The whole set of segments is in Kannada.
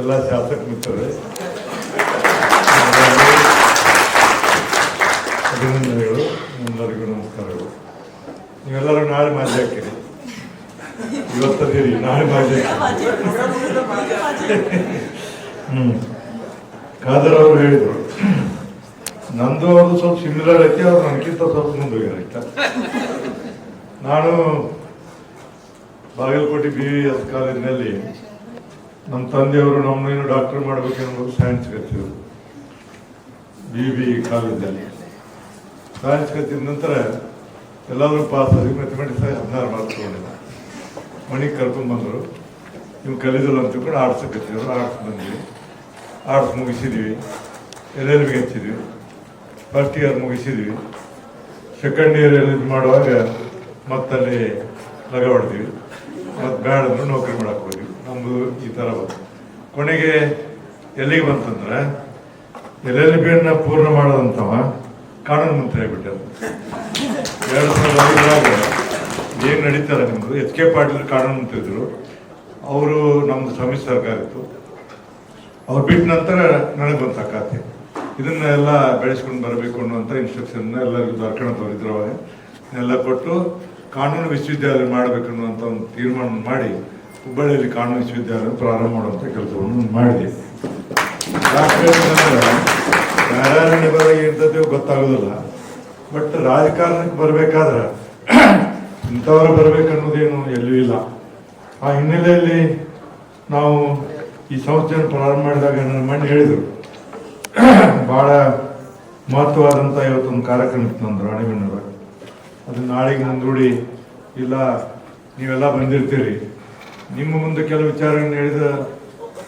ಎಲ್ಲ ಶಾಸಕ ಮಿತ್ರರೇ. ಅಭಿನಂದನೆಗಳು. ಎಲ್ಲರಿಗೂ ನಮಸ್ಕಾರಗಳು. ನೀವೆಲ್ಲರೂ ನಾಳೆ ಮಾಜಿ ಹಾಕಿರಿ. ಇವತ್ತದಿರಿ ನಾಳೆ ಮಾಜಿ ಹ್ಮ್. ಖಾದರ್ ಅವರು ಹೇಳಿದರು, ನಂದು ಅವ್ರದ್ದು ಸ್ವಲ್ಪ ಸಿಮಿಲರ್ ಐತಿ, ಅವ್ರು ನನಗಿಂತ ಸ್ವಲ್ಪ ಮುಂದೋಗ್ಯಾರ ಆಯ್ತಾ? ನಾನು ಬಾಗಲಕೋಟೆ ಬಿ ಎಸ್ ಕಾಲೇಜಿನಲ್ಲಿ ನಮ್ಮ ತಂದೆಯವರು ನಮ್ಮನೇನು ಡಾಕ್ಟರ್ ಮಾಡಬೇಕೆನ್ನುವುದು ಸೈನ್ಸ್ ಕತ್ತಿದ್ರು ಬಿ ಬಿ ಕಾಲೇಜಲ್ಲಿ. ಸೈನ್ಸ್ ಕತ್ತಿದ ನಂತರ ಎಲ್ಲಾದರೂ ಪಾಸ್ ಆಗಿ ಮೆಥಮೆಟಿಕ್ಸ್ ಹದಿನಾರು ಮಾರ್ಕ್ಸ್ ತಗೊಂಡಿಲ್ಲ ಮನೆಗೆ ಕರ್ಕೊಂಡ್ಬಂದರು ನೀವು ಕಲಿದಲ್ಲ ಅಂತ ಕೂಡ ಆರ್ಟ್ಸ್ ಕತ್ತಿದ್ರು ಆರ್ಟ್ಸ್ ಬಂದ್ವಿ. ಆರ್ಟ್ಸ್ ಮುಗಿಸಿದ್ವಿ. ಎಲ್ ಎಲ್ ಬಿ ಹಚ್ಚಿದ್ವಿ. ಫಸ್ಟ್ ಇಯರ್ ಮುಗಿಸಿದ್ವಿ. ಸೆಕೆಂಡ್ ಇಯರ್ ಎಲ್ ಮಾಡುವಾಗ ಮತ್ತಲ್ಲಿ ಲಗ ಹೊಡೆದ್ವಿ ಮತ್ತು ಬೇಡ ಅಂದ್ರೆ ನೌಕರಿ ಮಾಡಕ್ಕೆ ಹೋದ್ವಿ. ನಮ್ಮದು ಈ ಥರ ಕೊನೆಗೆ ಎಲ್ಲಿಗೆ ಬಂತಂದ್ರೆ ಎಲ್ ಎಲ್ ಬಿಯನ್ನು ಪೂರ್ಣ ಮಾಡೋದಂತವ ಕಾನೂನು ಮಂತ್ರಿ ಆಗ್ಬಿಟ್ಟ ಎರಡು ಸಾವಿರದ ಐದರಾಗ ಏನು ನಡೀತಾರೆ ನಿಮ್ಮದು ಎಚ್ ಕೆ ಪಾಟೀಲ್ ಕಾನೂನು ಮಂತ್ರಿ ಇದ್ರು. ಅವರು ನಮ್ಮದು ಸಮ್ಮಿಶ್ರ ಸರ್ಕಾರ ಇತ್ತು. ಅವ್ರು ಬಿಟ್ಟ ನಂತರ ನನಗೆ ಬಂತ ಖಾತೆ ಇದನ್ನ ಎಲ್ಲ ಬೆಳೆಸ್ಕೊಂಡು ಬರಬೇಕು ಅನ್ನುವಂಥ ಇನ್ಸ್ಟ್ರಕ್ಷನ್ ಎಲ್ಲರಿಗೂ ದರ್ಕಣ ತೋರಿದ್ರು ಅವಾಗ ಎಲ್ಲ ಕೊಟ್ಟು ಕಾನೂನು ವಿಶ್ವವಿದ್ಯಾಲಯ ಮಾಡಬೇಕು ಅನ್ನುವಂಥ ಒಂದು ತೀರ್ಮಾನ ಮಾಡಿ ಹುಬ್ಬಳ್ಳಿಯಲ್ಲಿ ಕಾನೂನು ವಿಶ್ವವಿದ್ಯಾಲಯ ಪ್ರಾರಂಭ ಮಾಡುವಂಥ ಕೆಲಸವನ್ನು ಮಾಡಿದೆ. ಯಾಕೆ ಅಂತಂದ್ರೆ ಇರ್ತದೆ ಗೊತ್ತಾಗೋದಿಲ್ಲ. ಬಟ್ ರಾಜಕಾರಣಕ್ಕೆ ಬರಬೇಕಾದ್ರೆ ಇಂಥವ್ರು ಬರಬೇಕನ್ನೋದೇನು ಎಲ್ಲೂ ಇಲ್ಲ. ಆ ಹಿನ್ನೆಲೆಯಲ್ಲಿ ನಾವು ಈ ಸಂಸ್ಥೆಯನ್ನು ಪ್ರಾರಂಭ ಮಾಡಿದಾಗ ನನ್ನ ಮಣ್ಣು ಹೇಳಿದರು. ಭಾಳ ಮಹತ್ವವಾದಂಥ ಇವತ್ತೊಂದು ಕಾರ್ಯಕ್ರಮ ಇತ್ತು ನಂದು ರಾಣಿಬೆನ್ನೂರ ಅದನ್ನ ನಾಳೆಗೆ ಮುಂದೂಡಿ, ಇಲ್ಲ, ನೀವೆಲ್ಲ ಬಂದಿರ್ತೀರಿ. ನಿಮ್ಮ ಮುಂದೆ ಕೆಲವು ವಿಚಾರಗಳನ್ನು ಹೇಳಿದ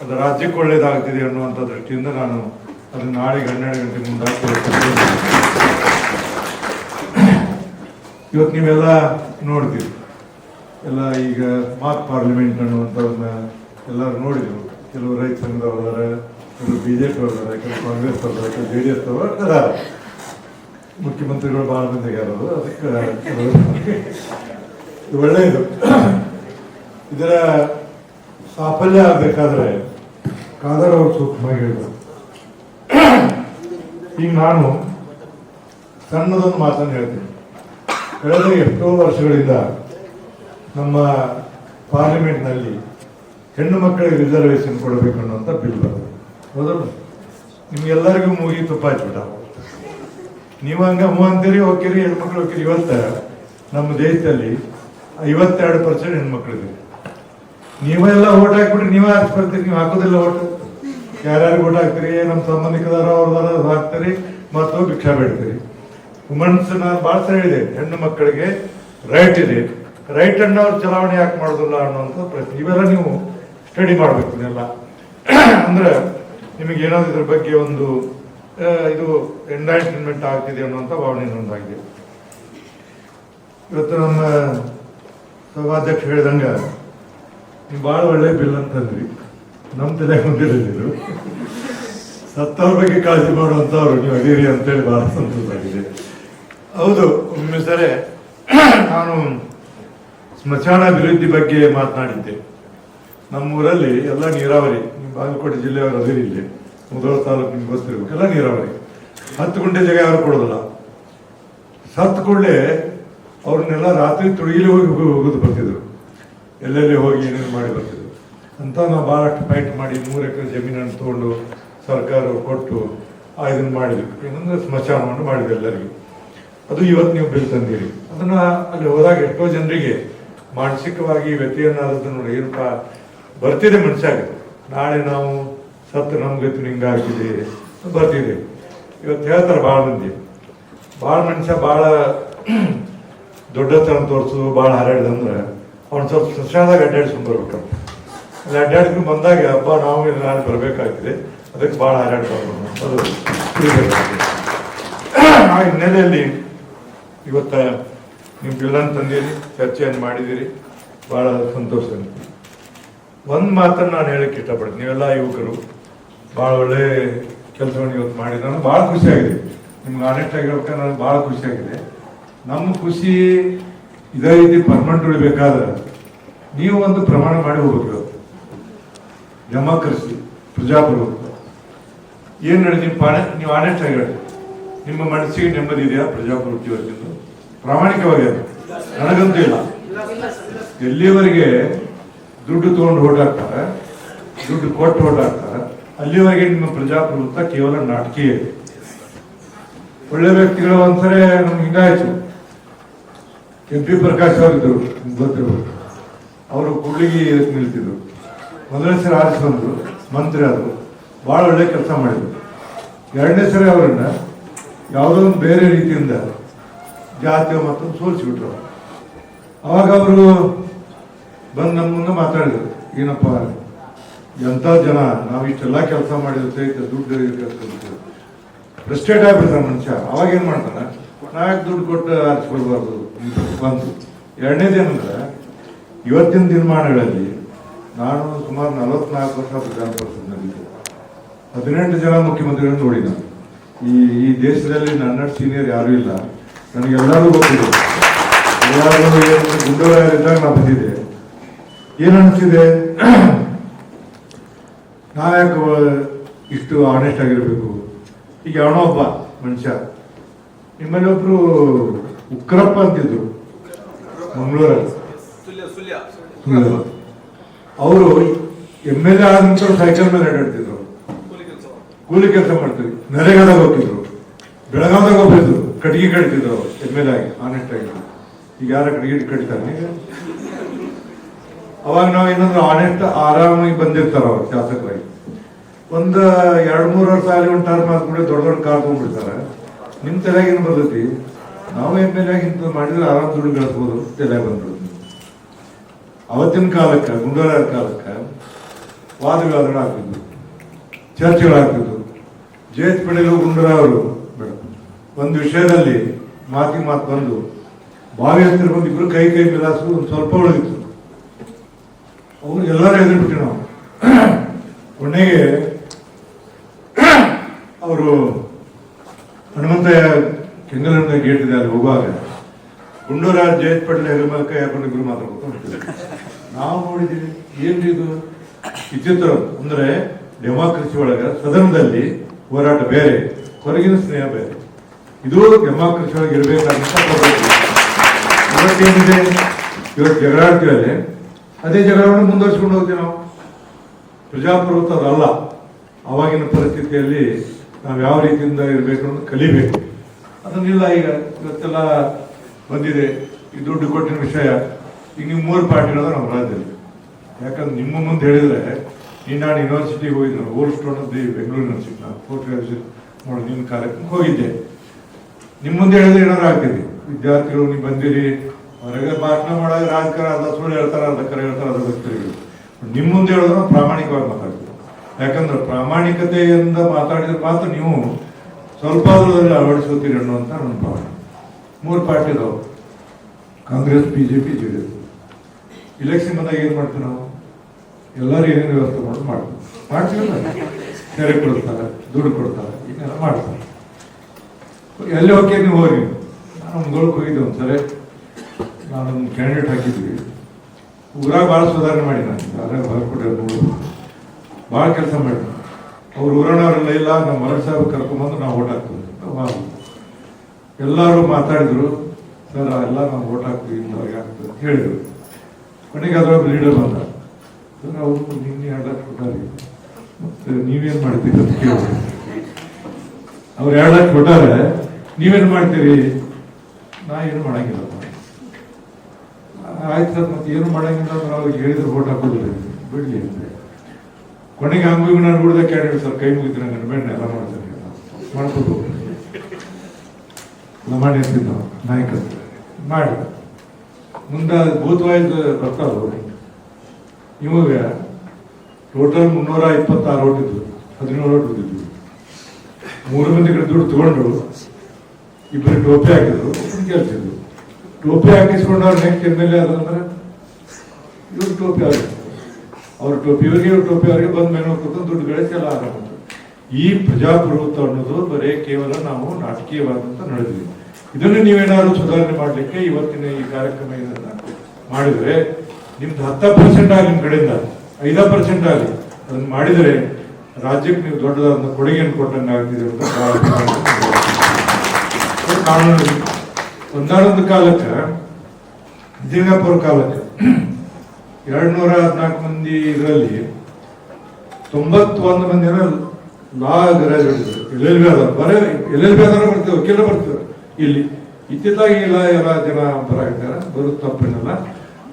ಅದು ರಾಜ್ಯಕ್ಕೆ ಒಳ್ಳೇದಾಗ್ತಿದೆ ಅನ್ನುವಂಥ ದೃಷ್ಟಿಯಿಂದ ನಾನು ಅದು ನಾಳೆಗೆ ಹನ್ನೆರಡು ಗಂಟೆ ಮುಂದೆ ಇವತ್ತು ನೀವೆಲ್ಲ ನೋಡ್ತೀರಿ. ಎಲ್ಲ ಈಗ ಮಾಕ್ ಪಾರ್ಲಿಮೆಂಟ್ ಅನ್ನುವಂಥವ್ರನ್ನ ಎಲ್ಲರೂ ನೋಡಿದ್ರು. ಕೆಲವು ರೈತ ಸಂಘದವ್ರದಾರ ಕೆಲವು ಬಿ ಜೆ ಪಿ ಅವ್ರದಾರ ಕೆಲವು ಕಾಂಗ್ರೆಸ್ ಅವ್ರದಾರ ಕೆಲವು ಜೆ ಡಿ ಎಸ್ ಅವರ ಮುಖ್ಯಮಂತ್ರಿಗಳು ಭಾಳ ಮಂದಿಗೆ ಅದಕ್ಕೆ ಒಳ್ಳೆಯದು. ಇದರ ಸಾಫಲ್ಯ ಆಗಬೇಕಾದ್ರೆ ಕಾದರ್ ಅವರು ಸೂಕ್ಷ್ಮವಾಗಿ ಹೇಳಿದರು ಈಗ ನಾನು ಸಣ್ಣದೊಂದು ಮಾತನ್ನು ಹೇಳ್ತೀನಿ. ಕಳೆದ ಎಷ್ಟೋ ವರ್ಷಗಳಿಂದ ನಮ್ಮ ಪಾರ್ಲಿಮೆಂಟ್ನಲ್ಲಿ ಹೆಣ್ಣು ಮಕ್ಕಳಿಗೆ ರಿಸರ್ವೇಶನ್ ಕೊಡಬೇಕು ಅನ್ನೋಂಥ ಬಿಲ್ ಬರ್ತದೆ ಹೌದಲ್ಲ ನಿಮ್ಗೆಲ್ಲರಿಗೂ ಮೂಗಿ ತುಪ್ಪ ಹಚ್ಬಿಟ್ಟ ನೀವು ಹಂಗ ಹೂ ಅಂತೀರಿ ಹೋಗ್ತೀರಿ ಹೆಣ್ಮಕ್ಳು ಹೋಗ್ತೀರಿ ಇವತ್ತ ನಮ್ಮ ದೇಶದಲ್ಲಿ ಐವತ್ತೆರಡು ಪರ್ಸೆಂಟ್ ಹೆಣ್ಮಕ್ಳಿದೆ ನೀವೆಲ್ಲ ಓಟ್ ಹಾಕ್ಬಿಟ್ರಿ ನೀವೇ ಹಾಕ್ಸ್ಕೊಳ್ತೀರಿ, ನೀವು ಹಾಕೋದಿಲ್ಲ ಓಟ್ ಯಾರ್ಯಾರು ಓಟ್ ಹಾಕ್ತೀರಿ, ನಮ್ಮ ಸಂಬಂಧಿಕದಾರ ಅವ್ರದಾರ ಹಾಕ್ತೀರಿ ಮತ್ತು ಭಿಕ್ಷಾ ಬೇಡ್ತೀರಿ. ವುಮನ್ಸ್ ನಾನು ಭಾಳ ಹೇಳಿದೆ ಹೆಣ್ಣು ಮಕ್ಕಳಿಗೆ ರೈಟ್ ಇದೆ. ರೈಟ್ ಅಣ್ಣ ಅವ್ರು ಚಲಾವಣೆ ಯಾಕೆ ಮಾಡೋದಿಲ್ಲ ಅನ್ನೋಂಥ ಪ್ರಶ್ನೆ. ಇವೆಲ್ಲ ನೀವು ಸ್ಟಡಿ ಮಾಡಬೇಕು ಇದೆಲ್ಲ ಅಂದ್ರೆ ನಿಮಗೆ ಏನಾದ್ರು ಇದ್ರ ಬಗ್ಗೆ ಒಂದು ಇದು ಎಂಟರ್ಟೈನ್ಮೆಂಟ್ ಆಗ್ತಿದೆ ಅನ್ನುವಂಥ ಭಾವನೆ ಒಂದಾಗಿದೆ ಇವತ್ತು ನಮ್ಮ ಸಭಾಧ್ಯಕ್ಷ ಹೇಳಿದಂಗ ನೀವು ಭಾಳ ಒಳ್ಳೆ ಬಿಲ್ ಅಂತಂದ್ರಿ ನಮ್ಮ ತಲೆ ಹೊಂದಿರಲಿಲ್ಲ ಸತ್ತವ್ರ ಬಗ್ಗೆ ಕಾಳಜಿ ಮಾಡುವಂಥವ್ರು ನೀವು ಅದೀರಿ ಅಂತೇಳಿ ಬಹಳ ಸಂತೋಷ ಆಗಿದೆ ಹೌದು, ಒಮ್ಮೆ ಸರಿ ನಾನು ಸ್ಮಶಾನ ಅಭಿವೃದ್ಧಿ ಬಗ್ಗೆ ಮಾತನಾಡಿದ್ದೆ. ನಮ್ಮೂರಲ್ಲಿ ಎಲ್ಲ ನೀರಾವರಿ ಬಾಗಲಕೋಟೆ ಜಿಲ್ಲೆಯವರು ಅದಿರಿ ಇಲ್ಲಿ. ಮುಧೋಳ ತಾಲೂಕು ನಿಮ್ಗೆ ಗೊತ್ತಿರ್ಬೇಕು, ಎಲ್ಲ ನೀರಾವರಿ. ಹತ್ತು ಗುಂಟೆ ಜಾಗ ಯಾರು ಕೊಡೋದಿಲ್ಲ. ಸತ್ತು ಕೂಡಲೇ ಅವ್ರನ್ನೆಲ್ಲ ರಾತ್ರಿ ತುಳುಗಿಲಿ ಹೋಗಿ ಹೋಗಿ- ಹೋಗೋದು ಬರ್ತಿದ್ರು. ಎಲ್ಲೆಲ್ಲಿ ಹೋಗಿ ಏನೇನು ಮಾಡಿ ಬರ್ತಿದ್ರು ಅಂತ ನಾವು ಭಾಳಷ್ಟು ಫೈಟ್ ಮಾಡಿ ಮೂರು ಎಕರೆ ಜಮೀನನ್ನು ತೊಗೊಂಡು ಸರ್ಕಾರ ಕೊಟ್ಟು ಇದನ್ನು ಮಾಡಿದ್ವಿ. ಏನಂದ್ರೆ ಸ್ಮಶಾನವನ್ನು ಮಾಡಿದ್ವಿ ಎಲ್ಲರಿಗೂ. ಅದು ಇವತ್ತು ನೀವು ಬಿಲ್ ತಂದಿರಿ. ಅದನ್ನ ಅಲ್ಲಿ ಹೋದಾಗ ಎಷ್ಟೋ ಜನರಿಗೆ ಮಾನಸಿಕವಾಗಿ ವ್ಯತ್ಯಯನ್ನಾದದ್ದು ನೋಡಿ ಏನಪ್ಪ, ಬರ್ತಿದೆ ಮನುಷ್ಯಾಗ ನಾಳೆ ನಾವು ಸತ್ತು ನಮ್ಗೆ ಹಿಂಗಾಗಿದೆ ಬರ್ತಿದೆ. ಇವತ್ತು ಹೇಳ್ತಾರೆ ಭಾಳ ಮಂದಿ. ಭಾಳ ಮನುಷ್ಯ ಭಾಳ ದೊಡ್ಡತನ ತೋರಿಸು, ಭಾಳ ಹಾರಾಡಿದಂದ್ರೆ ಅವ್ನು ಸ್ವಲ್ಪ ಸ್ಮಶಾನದಾಗ ಅಡ್ಡಾಡಿಸ್ಕೊಂಡು ಬರ್ಬೇಕು ಅಲ್ಲಿ ಅಡ್ಡಾಡ್ಕೊಂಡು ಬಂದಾಗ ಹಬ್ಬ ನಾವು ಇಲ್ಲಿ ನಾನು ಬರಬೇಕಾಗ್ತದೆ. ಅದಕ್ಕೆ ಭಾಳ ಹಾರಾಡ್ಬಾರ್ದು. ಅದು. ಆ ಹಿನ್ನೆಲೆಯಲ್ಲಿ ಇವತ್ತ ನೀವು ಪಿಲ್ಲನ್ ತಂದಿರಿ ಚರ್ಚೆಯನ್ನು ಮಾಡಿದಿರಿ ಭಾಳ ಸಂತೋಷ ಒಂದು ಮಾತನ್ನು ನಾನು ಹೇಳಕ್ಕೆ ಇಷ್ಟಪಡ್ತೀನಿ. ನೀವೆಲ್ಲ ಯುವಕರು, ಭಾಳ ಒಳ್ಳೆ ಕೆಲಸವನ್ನು ಇವತ್ತು ಮಾಡಿ ನನಗೆ ಭಾಳ ಖುಷಿಯಾಗಿದೆ ನಿಮ್ಗೆ ಆನೆಸ್ಟ್ ಆಗಿರ್ಬೇಕಾದ್ರೆ ನನಗೆ ಭಾಳ ಖುಷಿಯಾಗಿದೆ ನಮ್ಮ ಖುಷಿ ಇದೇ ರೀತಿ ಪರ್ಮನೆಂಟ್ ಉಳಿಬೇಕಾದ್ರೆ ನೀವು ಒಂದು ಪ್ರಮಾಣ ಮಾಡಿ ಹೋಗ್ಬೇಕು ಡೆಮಾಕ್ರಸಿ ಪ್ರಜಾಪ್ರಭುತ್ವ. ಏನು ಹೇಳಿ ನಿಮ್ಮ ಪಾಣೆ, ನೀವು ಆನೆಸ್ಟ್ ಆಗಿ ಹೇಳಿ. ನಿಮ್ಮ ಮನಸ್ಸಿಗೆ ನೆಮ್ಮದಿ ಇದೆಯಾ ಪ್ರಜಾಪ್ರಭುತ್ವ ಇವತ್ತಿಂದು? ಪ್ರಾಮಾಣಿಕವಾಗಿ. ನನಗಂತೂ ಇಲ್ಲ. ಎಲ್ಲಿಯವರೆಗೆ ದುಡ್ಡು ತಗೊಂಡು ಓಡಾಡ್ತಾರೆ, ದುಡ್ಡು ಕೊಟ್ಟು ಓಡಾಡ್ತಾರೆ, ಅಲ್ಲಿವರೆಗೆ ನಿಮ್ಮ ಪ್ರಜಾಪ್ರಭುತ್ವ ಕೇವಲ ನಾಟಕೀಯ. ಒಳ್ಳೆ ವ್ಯಕ್ತಿಗಳು ಒಂದ್ಸರಿ ನಮ್ಗೆ ಹಿಂಗಾಯ್ತು. ಎಂ ಪಿ ಪ್ರಕಾಶ್ ಅವರಿದ್ರು, ನಿಮ್ಗೆ ಗೊತ್ತಿರ್ಬೋದು. ಅವರು ಕೂಡ್ಲಿಗಿ ನಿಲ್ತಿದ್ರು. ಮೊದಲನೇ ಸರಿ ಆರಿಸಿ ಬಂದರು ಮಂತ್ರಿ ಆದರು. ಭಾಳ ಒಳ್ಳೆ ಕೆಲಸ ಮಾಡಿದರು. ಎರಡನೇ ಸರಿ ಅವರನ್ನ ಯಾವುದೋ ಒಂದು ಬೇರೆ ರೀತಿಯಿಂದ ಜಾತಿ ಮತ್ತು ಸೋಲಿಸಿಬಿಟ್ರು ಅವಾಗ ಅವರು ಬಂದು ನಮ್ಮ ಮುಂದೆ ಮಾತಾಡಿದ್ರು, ಏನಪ್ಪ ಎಂಥ ಜನ, ನಾವು ಇಷ್ಟೆಲ್ಲ ಕೆಲಸ ಸಹಿತ ದುಡ್ಡು ಫ್ರಸ್ಟ್ರೇಟ್ ಆಗಿಬಿಡ್ತಾರೆ ಮನುಷ್ಯ. ಅವಾಗ ಏನು ಮಾಡ್ತಾನೆ? ನಾಲ್ಕು ದುಡ್ಡು ಕೊಟ್ಟು ಹಚ್ಕೊಳ್ಬಾರ್ದು ಬಂತು. ಎರಡನೇದೇನಂದ್ರೆ ಇವತ್ತಿನ ದಿನಮಾನಗಳಲ್ಲಿ ನಾನು ಸುಮಾರು ನಲವತ್ನಾಲ್ಕು ವರ್ಷ ವಿಧಾನ ಪರಿಷತ್ನಲ್ಲಿದ್ದೆ ಹದಿನೆಂಟು ಜನ ಮುಖ್ಯಮಂತ್ರಿಗಳನ್ನು ನೋಡಿ ನಾನು. ಈ ಈ ದೇಶದಲ್ಲಿ ನನ್ನ ಸೀನಿಯರ್ ಯಾರೂ ಇಲ್ಲ. ನನಗೆಲ್ಲರೂ ಗೊತ್ತಿದೆ. ಎಲ್ಲರೂ ಏನು ಗುಂಡೂರಾಗಿದ್ದಾಗ ನಾ ಬಂದಿದ್ದೆ. ಏನು ಅನಿಸಿದೆ ನಾವ್ಯಾಕೆ ಇಷ್ಟು ಆನೆಸ್ಟ್ ಆಗಿರಬೇಕು. ಈಗ ಯಾವನೋ ಒಬ್ಬ ಮನುಷ್ಯ. ನಿಮ್ಮಲ್ಲಿ ಒಬ್ರು ಉಕ್ರಪ್ಪ ಅಂತಿದ್ರು. ಮಂಗಳೂರಲ್ಲಿ ಅವರು ಎಂ ಎಲ್ ಎ ಆದ ನಂತರ ಸೈಕಲ್ ಮೇಲೆ ಅಡ್ಡಾಡ್ತಿದ್ರು ಕೂಲಿ ಕೆಲಸ. ಮಾಡ್ತಿದ್ರು. ನರೇಗಾದಾಗ ಹೋಗ್ತಿದ್ರು. ಬೆಳಗಾವದಾಗ ಹೋಗ್ತಿದ್ರು. ಕಟ್ಟಿಗೆ ಕಡಿತಿದ್ರು ಅವರು ಎಂ ಎಲ್ ಎ ಆಗಿ ಆನೆಸ್ಟ್ ಆಗಿ. ಈಗ ಯಾರ ಕಟ್ಟಿಗೆ ಕಡಿತಾರೆ ಈಗ ಅವಾಗ ನಾವು ಏನಂದ್ರೆ ಆನೆಸ್ಟ್ ಆರಾಮಾಗಿ ಬಂದಿರ್ತಾರ ಅವ್ರು ಶಾಸಕರಾಗಿ. ಒಂದು ಎರಡು ಮೂರು ವರ್ಷ ಆಗಲಿ ಒಂದು ಟರ್ಮ್ ಆದ್ಮೇಲೆ ದೊಡ್ಡ ದೊಡ್ಡ ಕಾರ್ ತೊಗೊಂಡ್ಬಿಡ್ತಾರೆ. ನಿಮ್ಮ ತಲೆಗೆ ಏನು ಬರ್ತೈತಿ? ನಾವು ಎಂ ಎಲ್ ಇಂತ ಮಾಡಿದ್ರೆ ಆರಾಮ್ ದುಡ್ಡು ಗಳಿಸ್ಬೋದು ತಲೆ ಬಂದ್ಬಿಡುತ್ತೆ. ಅವತ್ತಿನ ಕಾಲಕ್ಕೆ ಗುಂಡೋರ ಕಾಲಕ್ಕೆ ವಾದವಿವಾದಗಳು ಆಗ್ತಿದ್ವು. ಚರ್ಚೆಗಳಾಗ್ತಿದ್ವು. ಜಯತ್ ಪಡೆಯಲು ಗುಂಡೂರಾವ್ ಅವರು ಬೇಡ. ಒಂದು ವಿಷಯದಲ್ಲಿ ಮಾತಿಗೆ ಮಾತು ಬಂದು ಬಾವಿ ಹತ್ತಿರ ಬಂದು ಇಬ್ರು ಕೈ ಕೈ ಮಿಲಾಸು ಒಂದು ಸ್ವಲ್ಪ ಉಳಿದಿತ್ತು. ಅವ್ರು ಎಲ್ಲರೂ ಎದುರುಬಿಟ್ಟು ನಾವು. ಕೊನೆಗೆ ಅವರು ಹನುಮಂತ ಕೆಂಗಲನ್ನ ಗೇಟ್ ಇದೆ, ಅಲ್ಲಿ ಹೋಗುವಾಗ ಗುಂಡೂರಾಜ್ ಜಯತ್ ಪಟೇಲ್ ಹೆಗಲ ಗುರು ಮಾತ್ರ. ನಾವು ನೋಡಿದೀವಿ ಏನು ಇದು? ವಿಚಿತ್ರ ಅಂದ್ರೆ ಡೆಮಾಕ್ರಸಿ ಒಳಗ ಸದನದಲ್ಲಿ ಹೋರಾಟ ಬೇರೆ, ಹೊರಗಿನ ಸ್ನೇಹ ಬೇರೆ. ಇದು ಡೆಮಾಕ್ರಸಿ ಒಳಗೆ ಇರಬೇಕಂತ. ಇವತ್ತೇನಿದೆ? ಇವತ್ತು ಜಗಳ ಅದೇ ಜಗಳವನ್ನು ಮುಂದುವರಿಸ್ಕೊಂಡು ಹೋಗ್ತೀವಿ ನಾವು. ಪ್ರಜಾಪ್ರಭುತ್ವ ಅದಲ್ಲ ಅವಾಗಿನ ಪರಿಸ್ಥಿತಿಯಲ್ಲಿ ನಾವು ಯಾವ ರೀತಿಯಿಂದ ಇರಬೇಕು ಅನ್ನೋದು ಕಲಿಬೇಕು. ಅದನ್ನಿಲ್ಲ ಈಗ ಇವತ್ತೆಲ್ಲ ಬಂದಿದೆ. ಈ ದುಡ್ಡು ಕೊಟ್ಟಿನ ವಿಷಯ. ಈಗ ನೀವು ಮೂರು ಪಾರ್ಟಿಗಳು ನಮ್ಮ ರಾಜ್ಯದಲ್ಲಿ ಯಾಕಂದ್ರೆ ನಿಮ್ಮ ಮುಂದೆ ಹೇಳಿದ್ರೆ, ನೀನು ನಾನು ಯೂನಿವರ್ಸಿಟಿಗೆ ಹೋಗಿದ್ದೆ ಓಲ್ಡ್ ಸ್ಟೋನ್ ಅಂತ ಬೆಂಗಳೂರು ಯೂನಿವರ್ಸಿಟಿ ನಾನು ಫೋರ್ಟ್ ನೋಡಿ ನಿಮ್ಮ ಕಾರ್ಯಕ್ರಮಕ್ಕೆ ಹೋಗಿದ್ದೆ. ನಿಮ್ಮ ಮುಂದೆ ಹೇಳಿದ್ರೆ ಏನಾದ್ರು ಆಗ್ತಿದೆ? ವಿದ್ಯಾರ್ಥಿಗಳು, ನೀವು ಬಂದಿರಿ. ಹೊರಗೆ ಭಾಷಣ ಮಾಡೋ ರಾಜಕಾರ ಅರ್ಧ ಸುಳ್ಳು ಹೇಳ್ತಾರೆ, ಅರ್ಧ ಕರೆ ಹೇಳ್ತಾರೆ, ಅರ್ಧ ಗೊತ್ತಿರಿ ನಿಮ್ಮ ಮುಂದೆ ಹೇಳಿದ್ರೆ ಪ್ರಾಮಾಣಿಕವಾಗಿ ಮಾತಾಡ್ತೀವಿ. ಯಾಕಂದ್ರೆ ಪ್ರಾಮಾಣಿಕತೆಯಿಂದ ಮಾತಾಡಿದ್ರೆ ಮಾತ್ರ ನೀವು ಸ್ವಲ್ಪ ದೂರದಲ್ಲಿ ಅಳವಡಿಸುತ್ತೀರಿ ಅನ್ನುವಂಥ ನನ್ನ ಭಾವನೆ ಮೂರು ಪಾರ್ಟಿ ಇದಾವೆ. Congress B J P J D S election ಬಂದಾಗ ಏನು ಮಾಡ್ತೀವಿ ನಾವು? ಎಲ್ಲರೂ ಏನೇನು ವ್ಯವಸ್ಥೆ ಮಾಡೋದು ಮಾಡ್ತೀವಿ. ಮಾಡ್ತೀವಲ್ಲ? ತೆರೆ ಕೊಡ್ತಾರೆ, ದುಡ್ಡು ಕೊಡ್ತಾರೆ, ಇದನ್ನೆಲ್ಲ ಮಾಡ್ತಾರೆ ಎಲ್ಲಿ ಹೋಗಿ ನೀವು ಹೋಗಿ? ನಾನು ಮುಗೋಳಕ್ಕೆ ಹೋಗಿದ್ದೆ ಒಂದ್ಸರಿ. ನಾನೊಂದು ಕ್ಯಾಂಡಿಡೇಟ್ ಹಾಕಿದ್ವಿ. ಊರಾಗ ಭಾಳ ಸುಧಾರಣೆ ಮಾಡಿ ನಾನು ಅದ್ರಾಗ ಬರ್ಕೊಟ್ಟೆ ಭಾಳ ಕೆಲಸ ಮಾಡಿ ಅವ್ರು ಊರನವರೆಲ್ಲ ಇಲ್ಲ, ನಮ್ಮ ಮರಣ ಸಾಹೇಬ್ ಕರ್ಕೊಂಬಂದು ನಾವು ಓಟ್ ಹಾಕ್ತೀವಿ. ಎಲ್ಲರೂ ಮಾತಾಡಿದ್ರು, ಸರ್ ಎಲ್ಲ ನಾವು ಓಟ್ ಹಾಕ್ತೀವಿ ನಾವು ಹಾಕ್ತೀವಿ ಅಂತ ಹೇಳಿದರು. ಕೊನೆಗೆ ಅದ್ರೊಳಗೆ ಲೀಡರ್ ಬಂದ. ಸರ್, ಅವರು ನಿನ್ನೆ ಎರಡು ಲಕ್ಷ ಕೊಟ್ಟಾರೆ ಮತ್ತೆ ನೀವೇನು ಮಾಡ್ತೀರಿ ಅಂತ ಕೇಳಿದ್ರು. ಅವ್ರು ಎರಡು ಲಕ್ಷ ಕೊಟ್ಟಾರೆ ನೀವೇನು ಮಾಡ್ತೀರಿ? ನಾ ಏನು ಮಾಡಂಗಿಲ್ಲ ಆಯ್ತು ಸರ್, ಮತ್ತೆ ಏನು ಮಾಡಂಗಿಲ್ಲ ಅಂದ್ರೆ ಅವ್ರಿಗೆ ಹೇಳಿದ್ರೆ ಓಟ್ ಹಾಕೋದಿಲ್ಲ. ಬಿಡಲಿ ಅಂದ್ರೆ ಕೊನೆಗೆ ಹಂಗೂ ನಾನು ಹುಡ್ದ ಕ್ಯಾಂಡಿಡೇಟ್ ಸರ್ ಕೈ ಮುಗಿದ್ರೆ ನನ್ನ ಬೆಣ್ಣೆ ಎಲ್ಲ ಮಾಡ್ತಾರೆ ಮಾಡ್ಕೊಂಡು ಮಾಡಿ ಅಂತಿದ್ದ ನಾಯಕ ಮಾಡಿ. ಮುಂದೆ ಭೂತವಾಯ್ದ ಬರ್ತಾವ ಇವಾಗ ಟೋಟಲ್ ಮುನ್ನೂರ ಇಪ್ಪತ್ತಾರು ಓಟ್ ಹದಿನೇಳು ಓಟ್ ಬಿದ್ದಿದ್ವು. ಮೂರು ಮಂದಿ ಕಡೆ ದುಡ್ಡು ತಗೊಂಡು ಇಬ್ಬರು ಟೋಪಿ ಹಾಕಿದ್ರು ಕೇಳ್ತಿದ್ರು ಟೋಪಿ ಹಾಕಿಸ್ಕೊಂಡವ್ರು ನೆಕ್ಸ್ಟ್ ಎಂ ಎಲ್ ಎ ಆದಂದ್ರೆ ಇವ್ರು ಟೋಪಿ ಆದ್ರು ಅವ್ರ ಟೋಪಿ ಇವರಿಗೆ ಇವ್ರ ಟೋಪಿ, ಅವರಿಗೆ ಬಂದ ಮೇಲೆ ಕೂತ್ಕೊಂಡು ದುಡ್ಡು ಗಳಿಸಿ ಎಲ್ಲ ಆಗುತ್ತೆ ಈ ಪ್ರಜಾಪ್ರಭುತ್ವ ಅನ್ನೋದು ಬರೀ ಕೇವಲ ನಾವು ನಾಟಕೀಯವಾದಂತ ನಡೆದ್ವಿ ಇದನ್ನು ನೀವೇನಾದ್ರು ಸುಧಾರಣೆ ಮಾಡಲಿಕ್ಕೆ ಇವತ್ತಿನ ಈ ಕಾರ್ಯಕ್ರಮ ಇದನ್ನ ಮಾಡಿದ್ರೆ ನಿಮ್ದು ಹತ್ತ ಪರ್ಸೆಂಟ್ ಆಗಿ ನಿಮ್ಮ ಕಡೆಯಿಂದ, ಐದ ಪರ್ಸೆಂಟ್ ಆಗಲಿ ಅದನ್ನ ಮಾಡಿದರೆ ರಾಜ್ಯಕ್ಕೆ ನೀವು ದೊಡ್ಡದಾದ ಕೊಡುಗೆಯನ್ನು ಕೊಟ್ಟಂಗೆ ಆಗ್ತಿದೆ ಅಂತ ಕಾನೂನು ಒಂದಾನೊಂದು ಕಾಲಕ್ಕೆ ದಿನಪುರ ಕಾಲಕ್ಕೆ ಎರಡು ನೂರ ಹದಿನಾಲ್ಕು ಮಂದಿ ಇದರಲ್ಲಿ ತೊಂಬತ್ತೊಂದು ಮಂದಿ law graduate L L B ಆದವ್ರು. ಬರೇ ಎಲ್ ಎಲ್ ಬಿ ಆದವ್ರು ಬರ್ತೀವಿ ವಕೀಲ ಬರ್ತೀವಿ ಇಲ್ಲಿ ಇತ್ತಿತ್ತಾಗಿ ಇಲ್ಲ ಎಲ್ಲ ಜನ ಬರಾಗಿದ್ದಾರೆ ಬರೋದು ತಪ್ಪೇನಲ್ಲ.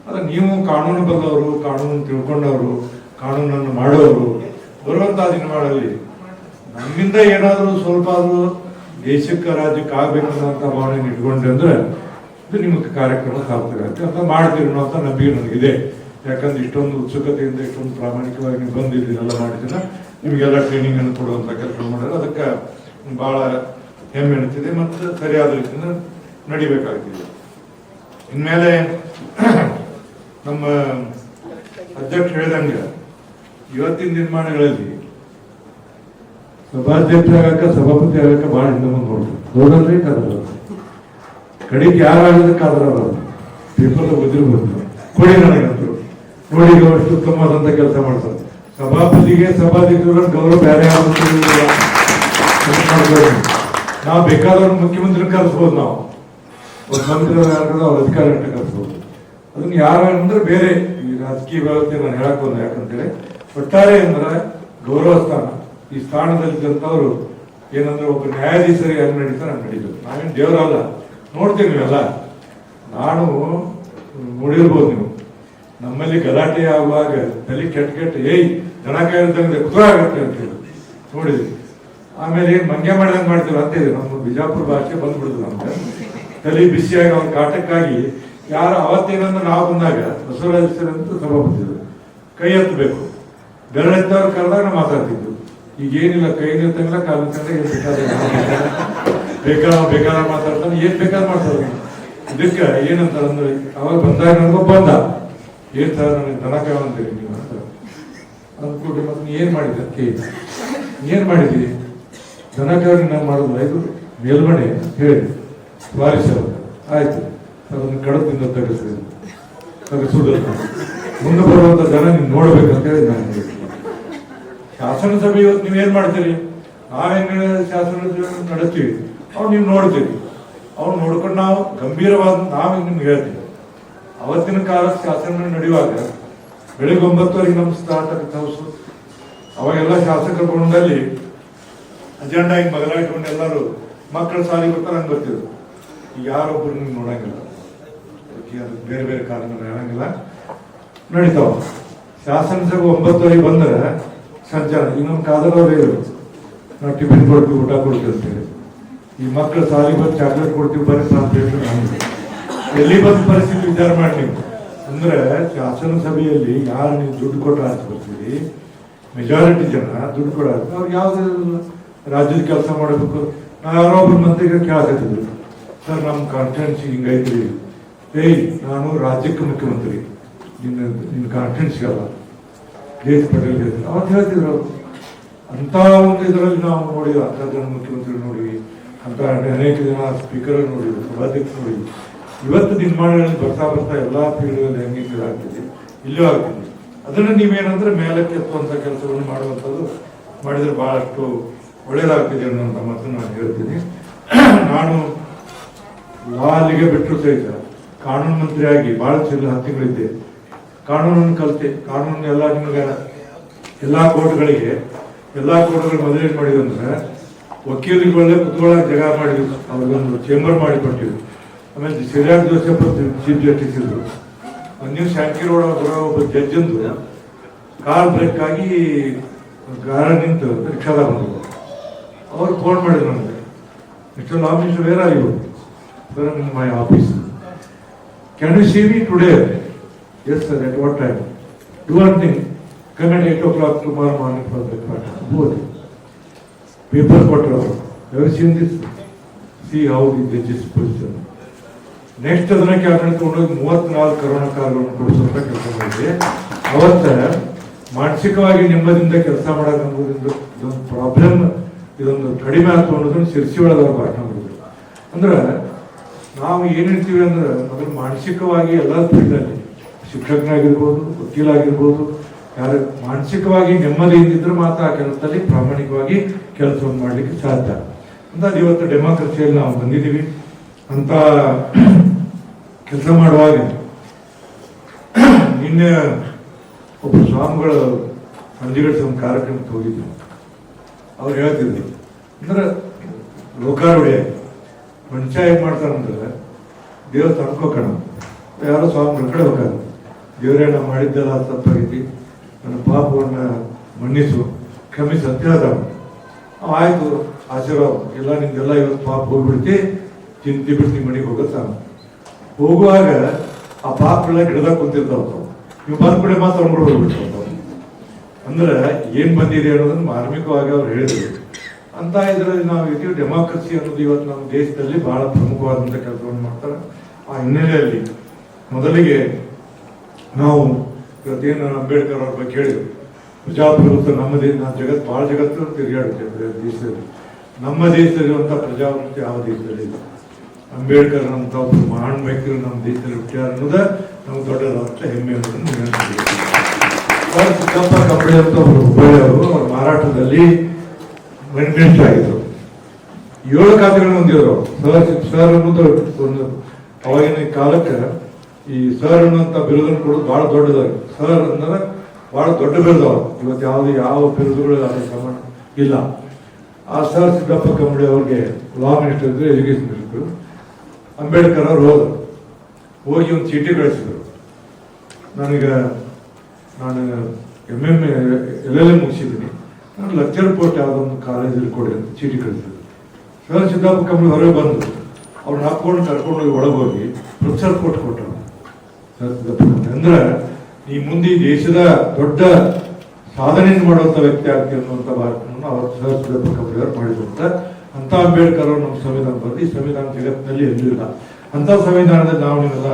ಆದ್ರೆ ನೀವು ಕಾನೂನು ಬಲ್ಲವರು ಕಾನೂನು ತಿಳ್ಕೊಂಡವರು, ಕಾನೂನನ್ನು ಮಾಡೋರು, ಬರುವಂತ ದಿನಗಳಲ್ಲಿ ನಮ್ಮಿಂದ ಏನಾದರೂ ಸ್ವಲ್ಪ ಆದರೂ ದೇಶಕ್ಕೆ ರಾಜ್ಯಕ್ಕೆ ಆಗ್ಬೇಕನ್ನೋಂಥ ಭಾವನೆ ಇಟ್ಕೊಂಡ್ರೆ ಅಂದ್ರೆ ಇದು ನಿಮಗೆ ಕಾರ್ಯಕ್ರಮ ಸಾರ್ಥಕ ಅಂತ ಮಾಡ್ತೀರಿ ಅನ್ನೋ ಅಂತ ನಂಬಿಕೆ ನನಗಿದೆ ಯಾಕಂದ್ರೆ ಇಷ್ಟೊಂದು ಉತ್ಸುಕತೆಯಿಂದ ಇಷ್ಟೊಂದು ಪ್ರಾಮಾಣಿಕವಾಗಿ ನೀವು ಬಂದಿದ್ದೀರಲ್ಲ ಮಾಡಿದ್ದೀರ, ನಿಮಗೆಲ್ಲ ಟ್ರೈನಿಂಗ್ ಅನ್ನು ಕೊಡುವಂತ ಕೆಲಸ ಮಾಡಿದ್ರೆ ಅದಕ್ಕೆ ಬಹಳ ಹೆಮ್ಮೆ ಅನಿಸ್ತಿದೆ ಮತ್ತು ಸರಿಯಾದ ರೀತಿಯಿಂದ ನಡಿಬೇಕಾಗ್ತಿದೆ. ಇನ್ಮೇಲೆ ನಮ್ಮ ಅಧ್ಯಕ್ಷ ಹೇಳಿದಂಗೆ ಇವತ್ತಿನ ನಿರ್ಮಾಣಗಳಲ್ಲಿ ಸಭಾಧ್ಯಕ್ಷ ಆಗಕ್ಕ, ಸಭಾಪತಿ ಆಗಕ್ಕ ಬಹಳ ಹಿಂದೆ ಮುಂದೆ ನೋಡ್ತಾರೆ ನೋಡಲ್ರಿ ಕದರ ಕಡೆಗೆ ಯಾರಾಗದಕ್ಕಾದ್ರೆ ಪೇಪರ್ ಓದಿರ್ಬೋದು. ಕೊಡಿ ನನಗಂತರು ನೋಡಿ ಅಷ್ಟು ಉತ್ತಮವಾದಂತ ಕೆಲಸ ಮಾಡ್ತಾರೆ. ಸಭಾಪತಿಗೆ ಸಭಾಧ್ಯಕ್ಷರ ಗೌರವ ಬೇರೆ ನಾವು ಬೇಕಾದವ್ರು ಮುಖ್ಯಮಂತ್ರಿ ಕರೆಸ್ಬೋದು ನಾವು. ಮಂತ್ರಿ ಅವ್ರ ಅಧಿಕಾರ ಕರೆಸ್ಬೋದು. ಅದನ್ನ ಯಾರು ಅಂದ್ರೆ ಬೇರೆ ಈ ರಾಜಕೀಯ ವ್ಯವಸ್ಥೆ ನಾನು ಹೇಳಕ್ ಬಂದ ಯಾಕಂತೇಳಿ, ಒಟ್ಟಾರೆ ಅಂದ್ರೆ ಗೌರವ ಸ್ಥಾನ. ಈ ಸ್ಥಾನದಲ್ಲಿದ್ದಂಥವ್ರು ಏನಂದ್ರೆ ಒಬ್ಬ ನ್ಯಾಯಾಧೀಶರಿಗೆ ಹೆಂಗ್ ನಡೀತಾರೆ ನಾನು ನಡೀಬೇಕು. ನಾವೇನು ದೇವರಲ್ಲ. ನೋಡ್ತೀವಿ ನೀವೆಲ್ಲ. ನಾನು, ನೋಡಿರ್ಬೋದು ನೀವು. ನಮ್ಮಲ್ಲಿ ಗಲಾಟೆ ಆಗುವಾಗ ತಲೆ ಕೆಟ್ಟ ಕೆಟ್ಟ, ಏಯ್, ದನ ಕಾಯಿದಂಗೆ ಕುತೂಹ ಆಗತ್ತೆ ಅಂತ ಹೇಳಿ. ನೋಡಿದ್ವಿ. ಆಮೇಲೆ ಏನ್ ಮಂಗ್ಯ ಮಾಡಿದಂಗೆ ಮಾಡ್ತೀವಿ ಅಂತ ಇದೆ ನಮ್ಮ ಬಿಜಾಪುರ ಭಾಷೆ ಬಂದ್ಬಿಡುದು ನಮ್ಗೆ. ತಲೆ ಬಿಸಿಯಾಗಿ ಅವ್ರ ಕಾಟಕ್ಕಾಗಿ ಯಾರು ಅವತ್ತೇನಂದ್ರೆ ನಾವು ಬಂದಾಗ ಬಸವರಾಜ್ ಸರ್ ಅಂತ ಸಭಾಪತಿದ್ರು ಕೈ ಹತ್ತಬೇಕು ಬೆರಳೆತ್ತವ್ರು ಕರೆದಾಗ ನಾವು ಮಾತಾಡ್ತಿದ್ವು. ಈಗ ಏನಿಲ್ಲ ಕೈ ನಿಲ್ತಂಗಿಲ್ಲ ಕಾಲು ಬೇಕಾದ ಬೇಕಾದ ಮಾತಾಡ್ತಾನೆ ಏನ್ ಬೇಕಾದ್ರೆ ಮಾಡ್ತಾರೆ. ಇದಕ್ಕೆ ಏನಂತ ಅಂದ್ರೆ ಅವಾಗ ಬಂದಾಗ ನನಗೊಬ್ಬ ಬಂದ. ಏನ್ ಸರ್ ನನಗೆ ದನ ಕಾವಂತೀರಿ ನೀವು ಅಂತ. ಅಂದ್ಕೊಟ್ಟು ಮತ್ತೆ ನೀ ಏನ್ ಮಾಡಿದ್ದೆ? ಅಂತ ಕೇಳಿದ. ಏನ್ ಮಾಡಿದ್ರಿ ದನ ಕಾವಣಿ ನಾನು ಮಾಡೋದು ಇದು ಮೇಲ್ಮಣೆ ಹೇಳಿದೆ. ವಾರಿಸ ಆಯ್ತು. ಅದನ್ನು ಕಡದಿಂದ ತೆಗೆಸಿದೆ. ತೆಗೆಸುವುದಿಲ್ಲ ಮುಂದೆ ಬರುವಂತ ಜನ ನೀವು ನೋಡ್ಬೇಕಂತ ಹೇಳಿ ನಾನು. ಶಾಸನಸಭೆ ಇವತ್ತು ನೀವೇನ್ ಮಾಡ್ತೀರಿ? ನಾವೇನು ಶಾಸನ ನಡೆಸ್ತೀವಿ. ಅವ್ರು ನೀವು ನೋಡ್ತೀರಿ. ಅವ್ರು ನೋಡ್ಕೊಂಡು ನಾವು ಗಂಭೀರವಾದ ನಾವು ನಿಮ್ಗೆ ಹೇಳ್ತೀವಿ. ಅವತ್ತಿನ ಕಾಲ ಶಾಸನ ನಡೆಯುವಾಗ ಬೆಳಿಗ್ಗೆ ಒಂಬತ್ತುವರೆಗೆ ನಮ್ಮ ಸ್ಟಾರ್ಟ್ ಹೌಸ್ ಅವಾಗೆಲ್ಲ ಶಾಸಕರ ಕೊಂಡಲ್ಲಿ ಅಜೆಂಡಾ ಹಿಂಗೆ ಬದಲಾಯಿಸ್ಕೊಂಡು ಎಲ್ಲರೂ ಮಕ್ಕಳ ಸಾಲಿ ಬರ್ತಾರೆ ಹಂಗೆ ಬರ್ತಿದ್ರು ಈಗ ಯಾರೊಬ್ರು ನಿಮ್ಗೆ ನೋಡಂಗಿಲ್ಲ. ಬೇರೆ ಬೇರೆ ಕಾರಣ ಹೇಳಂಗಿಲ್ಲ. ನಡೀತಾವ. ಶಾಸನಸಭೆ ಒಂಬತ್ತುವರೆಗೆ ಬಂದ್ರೆ ಸಂಚಾರ ಇನ್ನೊಂದು ಕಾದರವರೇ ನಾವು ಟಿಫಿನ್ ಕೊಡ್ತೀವಿ, ಊಟ ಕೊಡ್ತೀವಿ ಅಂತೇಳಿ. ಈ ಮಕ್ಕಳ ಸಾಲಿಗೆ ಬಂದು ಚಾಕ್ಲೇಟ್ ಕೊಡ್ತೀವಿ ಬರೀ ಅಂತ ಹೇಳಿ ನಾನು ಎಲ್ಲಿ ಬಂದ ಪರಿಸ್ಥಿತಿ ವಿಚಾರ ಮಾಡಿ ಅಂದ್ರೆ ಶಾಸನ ಸಭೆಯಲ್ಲಿ ಯಾರು ನೀವು ದುಡ್ಡು ಕೊಟ್ಟರೆ ಅಂತ ಬರ್ತೀರಿ ಮೆಜಾರಿಟಿ ಜನ ದುಡ್ಡು ಕೊಡ ಅವ್ರು ಯಾವ್ದು ರಾಜ್ಯದ ಕೆಲಸ ಮಾಡಬೇಕು. ನಾವು ಯಾರೋ ಒಬ್ಬರು ಮಂತ್ರಿಗೆ ಕೇಳಕತ್ತಿದ್ರು ಸರ್ ನಮ್ಮ ಕಾನ್ಫಿಡೆನ್ಸ್ ಹಿಂಗೈತ್ರಿ. ಏಯ್, ನಾನು ರಾಜ್ಯಕ್ಕೆ ಮುಖ್ಯಮಂತ್ರಿ. ನಿನ್ನ ನಿನ್ನ ಕಾನ್ಫಿಡೆನ್ಸ್ ಅಲ್ಲ. ದೇಶ ಪಟೇಲ್ ಹೇಳಿದ್ರು ಅವತ್ತು ಹೇಳ್ತಿದ್ರು. ಅಂತ ಒಂದು ಇದರಲ್ಲಿ ನಾವು ನೋಡಿದ್ವಿ ಅಂತ ಜನ ಮುಖ್ಯಮಂತ್ರಿ ನೋಡಿ ಅಂತ ಅನೇಕ ಜನ ಸ್ಪೀಕರ್ ನೋಡಿದ್ವಿ ಸಭಾಧ್ಯಕ್ಷ ನೋಡಿವಿ ಇವತ್ತು ನಿರ್ಮಾಣಗಳಲ್ಲಿ ಬರ್ತಾ ಬರ್ತಾ ಎಲ್ಲಾ ಫೀಲ್ಡ್ಗಳಲ್ಲಿ ಹೆಂಗೆ ಆಗ್ತಿದೆ, ಇಲ್ಲೂ ಆಗ್ತಿದೆ. ಅದನ್ನ ನೀವೇನಂದ್ರೆ ಮೇಲಕ್ಕೆ ಎತ್ತುವಂಥ ಕೆಲಸವನ್ನು ಮಾಡುವಂಥದ್ದು ಮಾಡಿದ್ರೆ ಬಹಳಷ್ಟು ಒಳ್ಳೇದಾಗ್ತಿದೆ ಅನ್ನೋಂಥ ಮಾತನ್ನು ನಾನು ಹೇಳ್ತೀನಿ. ನಾನು ಲಾ ಅಲ್ಲಿಗೆ ಬಿಟ್ಟರು ಸಹಿತ ಕಾನೂನು ಮಂತ್ರಿಯಾಗಿ ಬಹಳ ಚಿಲ್ಲ ಹತ್ತಿಗಳಿದ್ದೆ. ಕಾನೂನನ್ನು ಕಲಿತೆ ಕಾನೂನು ಎಲ್ಲ ನಿಮಗೆ ಎಲ್ಲ ಕೋರ್ಟ್ಗಳಿಗೆ, ಎಲ್ಲ ಕೋರ್ಟ್ಗಳು ಮೊದಲೇನು ಮಾಡಿದ್ವಿ ಅಂದ್ರೆ ವಕೀಲರುಗಳೇ ಕುತ್ಕೊಳ್ಳೋಕೆ ಜಾಗ ಮಾಡಿದ್ವಿ ಅವ್ರಿಗೊಂದು ಚೇಂಬರ್ ಮಾಡಿ ಕೊಟ್ಟಿವಿ ಆಮೇಲೆ ಸಿರಿಯಾರ್ ಜೋಸೆಫ್ ಚೀಫ್ ಜಸ್ಟಿಸ್ ಇದ್ರು ನೀವು ಶಾಂಕಿ ರೋಡ್ ಬರೋ ಒಬ್ಬ ಜಡ್ಜ್ ಅಂದು ಕಾರ್ ಬ್ರೇಕ್ ಆಗಿ ಗಾರ ನಿಂತು ರಿಕ್ಷಾದ ಬಂದರು. ಅವ್ರು ಫೋನ್ ಮಾಡಿದ್ರು ನನಗೆ mister minister where are you sir in my office can you see me today yes sir at what time do one thing come at eight o'clock tomorrow morning for breakfast ಬೋದು ಪೇಪರ್ ಕೊಟ್ಟರು ಅವರು ever seen this see how the judges position next ಅದನ್ನ ಆಡಳಿತಗೊಂಡು ಮೂವತ್ನಾಲ್ಕು ಕರೋನಾ ಕಾರ್ಗಳನ್ನು ಕೊಡಿಸುವಂತ ಕೆಲಸ ಮಾಡಿದೆ ಅವತ್ತ ಮಾನಸಿಕವಾಗಿ ನೆಮ್ಮದಿಯಿಂದ ಕೆಲಸ ಮಾಡೋದು ಅನ್ನೋದ್ರಿಂದ ಇದೊಂದು ಪ್ರಾಬ್ಲಮ್ ಇದೊಂದು ಕಡಿಮೆ ಆಯ್ತು ಅನ್ನೋದನ್ನು ಶಿರ್ಸಿ ಒಳಗೆ ಭಾಷಣ ಮಾಡಿದ್ರು. ಅಂದ್ರೆ ನಾವು ಏನಿರ್ತೀವಿ ಅಂದ್ರೆ ಮೊದಲು ಮಾನಸಿಕವಾಗಿ ಎಲ್ಲ ಫೀಲ್ಡಲ್ಲಿ ಶಿಕ್ಷಕನಾಗಿರ್ಬೋದು, ವಕೀಲಾಗಿರ್ಬೋದು, ಯಾರು ಮಾನಸಿಕವಾಗಿ ನೆಮ್ಮದಿ ಇದ್ದಿದ್ರೆ ಮಾತ್ರ ಆ ಕೆಲಸದಲ್ಲಿ ಪ್ರಾಮಾಣಿಕವಾಗಿ ಕೆಲಸವನ್ನು ಮಾಡಲಿಕ್ಕೆ ಸಾಧ್ಯ. ಅಂತ ಇವತ್ತು ಡೆಮಾಕ್ರಸಿಯಲ್ಲಿ ನಾವು ಬಂದಿದ್ದೀವಿ. ಅಂತ ಕೆಲಸ ಮಾಡುವಾಗ ನಿನ್ನೆ ಒಬ್ಬ ಸ್ವಾಮಿಗಳು ಅಂಜಿಗಳ ಒಂದು ಕಾರ್ಯಕ್ರಮಕ್ಕೆ ಹೋಗಿದ್ದರು ಅವ್ರು ಹೇಳ್ತಿದ್ರು ಅಂದ್ರೆ ಲೋಕಾರುಡೆ ಮನುಷ್ಯ ಏನ್ ಮಾಡ್ತಾರಂದ್ರೆ ದೇವ್ರ ತಡ್ಕೋಕಣ ಯಾರೋ ಸ್ವಾಮಿಗಳ ಕಡೆ ಹೋಗಾರ ದೇವರೇ ನಾವು ಮಾಡಿದ್ದೆಲ್ಲ ತಪ್ಪಾಗೈತಿ. ನನ್ನ ಪಾಪವನ್ನ ಮನ್ನಿಸು ಕ್ಷಮಿಸು ಅಂತ. ಹೇಳ್ತಾವ ಆಯಿತು, ಆಶೀರ್ವಾದ. ಎಲ್ಲ ನಿಂದೆಲ್ಲ ಇವತ್ತು ಪಾಪ ಹೋಗ್ಬಿಡ್ತಿ. ಚಿಂತೆ ಬಿಡ್ತಿ ಮನೆಗೆ ಹೋಗುತ್ತಾನ ಹೋಗುವಾಗ ಆ ಪಾಪಗಳ ಗಿಡದಾಗ ಕುಂತಿರ್ತಾವ ನೀವು ಬಂದ ಕಡೆ ಮಾತ್ರ ಅವ್ನು ಹೋಗ್ಬಿಡ್ತಾವ ಅಂದ್ರೆ ಏನ್ ಬಂದಿದೆ ಅನ್ನೋದನ್ನ ಮಾರ್ಮಿಕವಾಗಿ ಅವ್ರು ಹೇಳಿದ್ರು. ಅಂತ ಇದರಲ್ಲಿ ನಾವು ಇದೀವಿ ಡೆಮಾಕ್ರಸಿ ಅನ್ನೋದು ಇವತ್ತು ನಮ್ಮ ದೇಶದಲ್ಲಿ ಬಹಳ ಪ್ರಮುಖವಾದಂತ ಕೆಲಸವನ್ನು ಮಾಡ್ತಾರೆ. ಆ ಹಿನ್ನೆಲೆಯಲ್ಲಿ ಮೊದಲಿಗೆ ನಾವು ಇವತ್ತೇನು ಅಂಬೇಡ್ಕರ್ ಅವ್ರ ಬಗ್ಗೆ ಹೇಳಿದ್ರು. ಪ್ರಜಾಪ್ರಭುತ್ವ ನಮ್ಮ ದೇಶ ನಾವು ಜಗತ್ ಬಹಳ ಜಗತ್ತು ತಿರುಗಾಡುತ್ತೆ ದೇಶದಲ್ಲಿ. ನಮ್ಮ ದೇಶದಲ್ಲಿರುವಂಥ ಪ್ರಜಾಪ್ರಭುತ್ವ ಯಾವ ದೇಶದಲ್ಲಿ ಇಲ್ಲ ಅಂಬೇಡ್ಕರ್ ಅಂತ ಒಬ್ಬರು ಮಹಾನ್ ವ್ಯಕ್ತಿಗಳು ನಮ್ಮ ದೇಶದಲ್ಲಿ ಹುಟ್ಟ್ಯಾರ ಅನ್ನೋದ ದೊಡ್ಡ ರಾಷ್ಟ್ರ ಹೆಮ್ಮೆ ಅಂತ ಕಂಬಳಿ ಅಂತ ಒಬ್ಬರು ಹುಬ್ಬಳ್ಳಿಯವರು ಅವ್ರ ಮಾರಾಟದಲ್ಲಿ ವೆಂಕಟೇಶ್ ಆಗಿದ್ರು. ಏಳು ಖಾತೆಗಳನ್ನು ಹೊಂದಿದ್ರು ಸರ್ ಸರ್ ಅನ್ನೋದು ಒಂದು ಅವಾಗಿನ ಕಾಲಕ್ಕೆ ಈ ಸರ್ ಅನ್ನುವಂಥ ಬಿರುದನ್ನು ಕೊಡೋದು ಬಹಳ ದೊಡ್ಡದಾಗಿ ಸರ್ ಅಂದ್ರೆ ಬಹಳ ದೊಡ್ಡ ಬಿರುದು ಅವ್ರು. ಇವತ್ತು ಯಾವ್ದು ಯಾವ ಬಿರುದುಗಳು ಅದರ ಸಮಾನ ಇಲ್ಲ. ಆ ಸರ್ ಸಿದ್ದಪ್ಪ ಕಂಬಳಿ ಅವ್ರಿಗೆ ಲಾ ಮಿನಿಸ್ಟರ್ ಇದ್ರು ಎಜುಕೇಶನ್ ಮಿನಿಸ್ಟರ್. ಅಂಬೇಡ್ಕರ್ ಅವ್ರು ಹೋದರು. ಹೋಗಿ ಒಂದು ಚೀಟಿ ಕಳಿಸಿದ್ರು. ನನಗೆ ನಾನು M M L L M ಮುಗಿಸಿದ್ದೀನಿ. ನಾನು ಲೆಕ್ಚರ್ ಪೋಸ್ಟ್ ಯಾವುದೊಂದು ಕಾಲೇಜಲ್ಲಿ ಕೊಡಿ ಅಂತ ಚೀಟಿ ಕಳಿಸಿದ್ರು. ಸರ್ ಸಿದ್ದಪ್ಪ ಕಂಬಳಿ ಹೊರಗೆ ಬಂದು ಅವ್ರನ್ನ ಹಾಕೊಂಡು ಕರ್ಕೊಂಡು ಒಳಗೋಗಿ ಪ್ರೊಫೆಸರ್ ಕೋರ್ಟ್ ಕೊಟ್ಟರು. ಸರ್ ಅಂದ್ರೆ ಈ ಮುಂದೆ ದೇಶದ ದೊಡ್ಡ ಸಾಧನೆಯನ್ನು ಮಾಡುವಂಥ ವ್ಯಕ್ತಿ ಆಗ್ತಿ ಅನ್ನುವಂಥ ಭಾರತವನ್ನು ಅವರು ಸರ್ ಸಿದ್ದಪ್ಪ ಕಂಬಳಿ ಅವರು ಮಾಡಿದ್ರು ಅಂತ ಅಂತ ಅಂಬೇಡ್ಕರ್ ಅವರು ನಮ್ಮ ಸಂವಿಧಾನ ಬರೆದು ಈ ಸಂವಿಧಾನ ಜಗತ್ತಿನಲ್ಲಿ ಎಲ್ಲೂ ಇಲ್ಲ. ಅಂತ ಸಂವಿಧಾನದಲ್ಲಿ ನಾವು ನೀವೆಲ್ಲ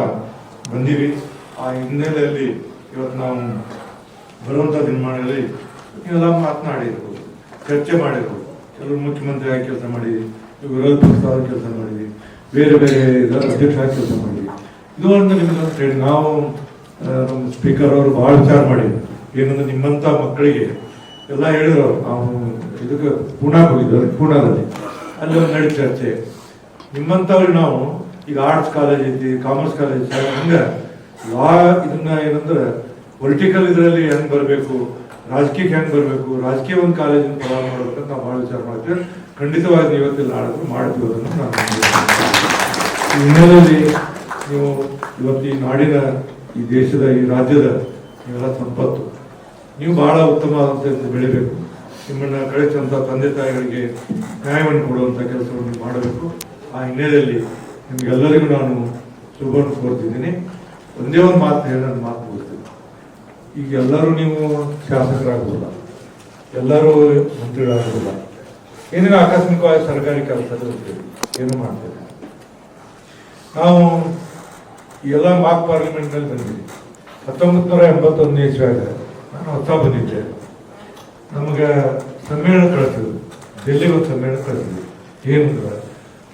ಬಂದೀವಿ ಆ ಹಿನ್ನೆಲೆಯಲ್ಲಿ ಇವತ್ತು ನಾವು ಬರುವಂತ ದಿನಮಾನಗಳಲ್ಲಿ ನೀವೆಲ್ಲ ಮಾತನಾಡಿರ್ಬೋದು, ಚರ್ಚೆ ಮಾಡಿರ್ಬೋದು. ಕೆಲವರು ಮುಖ್ಯಮಂತ್ರಿ ಆಗಿ ಕೆಲಸ ಮಾಡಿದ್ವಿ ವಿರೋಧ ಪಕ್ಷದ ಕೆಲಸ ಮಾಡಿದ್ವಿ ಬೇರೆ ಬೇರೆ ಇದರ ಅಧ್ಯಕ್ಷ ಆಗಿ ಕೆಲಸ ಮಾಡಿದ್ವಿ ಇದು ಒಂದು ನಿಮ್ಗೆ ನಾವು ನಮ್ಮ ಸ್ಪೀಕರ್ ಅವರು ಭಾಳ ವಿಚಾರ ಮಾಡಿದ್ರು. ಏನಂದ್ರೆ ನಿಮ್ಮಂತ ಮಕ್ಕಳಿಗೆ ಎಲ್ಲ ಹೇಳಿದ್ರು. ನಾವು ಇದಕ್ಕೆ ಪೂನಾಗೆ ಹೋಗಿದ್ವಿ ಪೂನಾದಲ್ಲಿ ಅಲ್ಲಿ ಒಂದು ನಡೀತಾ ಚರ್ಚೆ ನಿಮ್ಮಂಥವ್ರಿಗೆ ನಾವು, ಈಗ ಆರ್ಟ್ಸ್ ಕಾಲೇಜ್ ಐತಿ ಕಾಮರ್ಸ್ ಕಾಲೇಜ್ ಹಂಗೆ ಲಾ ಇದನ್ನ ಏನಂದ್ರೆ ಪೊಲಿಟಿಕಲ್ ಇದರಲ್ಲಿ ಹೆಂಗ್ ಬರಬೇಕು, ರಾಜಕೀಯಕ್ಕೆ ಹೆಂಗ್ ಬರಬೇಕು, ರಾಜಕೀಯ ಒಂದು ಕಾಲೇಜಿನ ಪ್ರಾರಂಭ ಮಾಡ್ಬೇಕಂತ ನಾವು ಭಾಳ ವಿಚಾರ ಮಾಡ್ತೀವಿ. ಖಂಡಿತವಾಗಿ ಇವತ್ತಿಲ್ಲ ಆಡಿದ್ರು ಮಾಡ್ತೀವಿ ಅದನ್ನು ನಾನು ಹಿನ್ನೆಲೆಯಲ್ಲಿ ನೀವು ಇವತ್ತು ಈ ನಾಡಿನ, ಈ ದೇಶದ, ಈ ರಾಜ್ಯದ, ನೀವೆಲ್ಲ ಸಂಪತ್ತು. ನೀವು ಬಹಳ ಉತ್ತಮವಾದಂಥ ಬೆಳಿಬೇಕು. ನಿಮ್ಮನ್ನ ಕಳಿಸಿದಂಥ ತಂದೆ ತಾಯಿಗಳಿಗೆ ನ್ಯಾಯವನ್ನು ಕೊಡುವಂಥ ಕೆಲಸವನ್ನು ಮಾಡಬೇಕು. ಆ ಹಿನ್ನೆಲೆಯಲ್ಲಿ ನಿಮ್ಗೆಲ್ಲರಿಗೂ ನಾನು ಶುಭವನ್ನು ಕೋರ್ತಿದ್ದೀನಿ. ಒಂದೇ ಒಂದು ಮಾತು ಹೇಳಿ ನಾನು ಮಾತು ಕೊಡ್ತೀನಿ ಈಗ ಎಲ್ಲರೂ ನೀವು ಶಾಸಕರಾಗೋಲ್ಲ ಎಲ್ಲರೂ ಮಂತ್ರಿಗಳಾಗೋಲ್ಲ ಏನೇನು ಆಕಸ್ಮಿಕವಾಗಿ ಸರ್ಕಾರಿ ಕೆಲಸದಲ್ಲಿ ಏನು ಮಾಡ್ತೇವೆ ನಾವು ಎಲ್ಲ ಮಾಕ್ ಪಾರ್ಲಿಮೆಂಟ್ನಲ್ಲಿ ಬಂದಿದ್ದೀವಿ. ಹತ್ತೊಂಬತ್ತು ನೂರ ಎಂಬತ್ತೊಂದನೇ ಇಸ್ವಿಯಾಗ ನಾನು ಹೊಸ ಬಂದಿದ್ದೆ. ನಮಗೆ ಸಮ್ಮೇಳನ ಕಳಿಸಿದ್ರು. ಡೆಲ್ಲಿಗೆ ಒಂದು ಸಮ್ಮೇಳನ ಕಳಿಸಿದ್ರು ಏನಂದ್ರೆ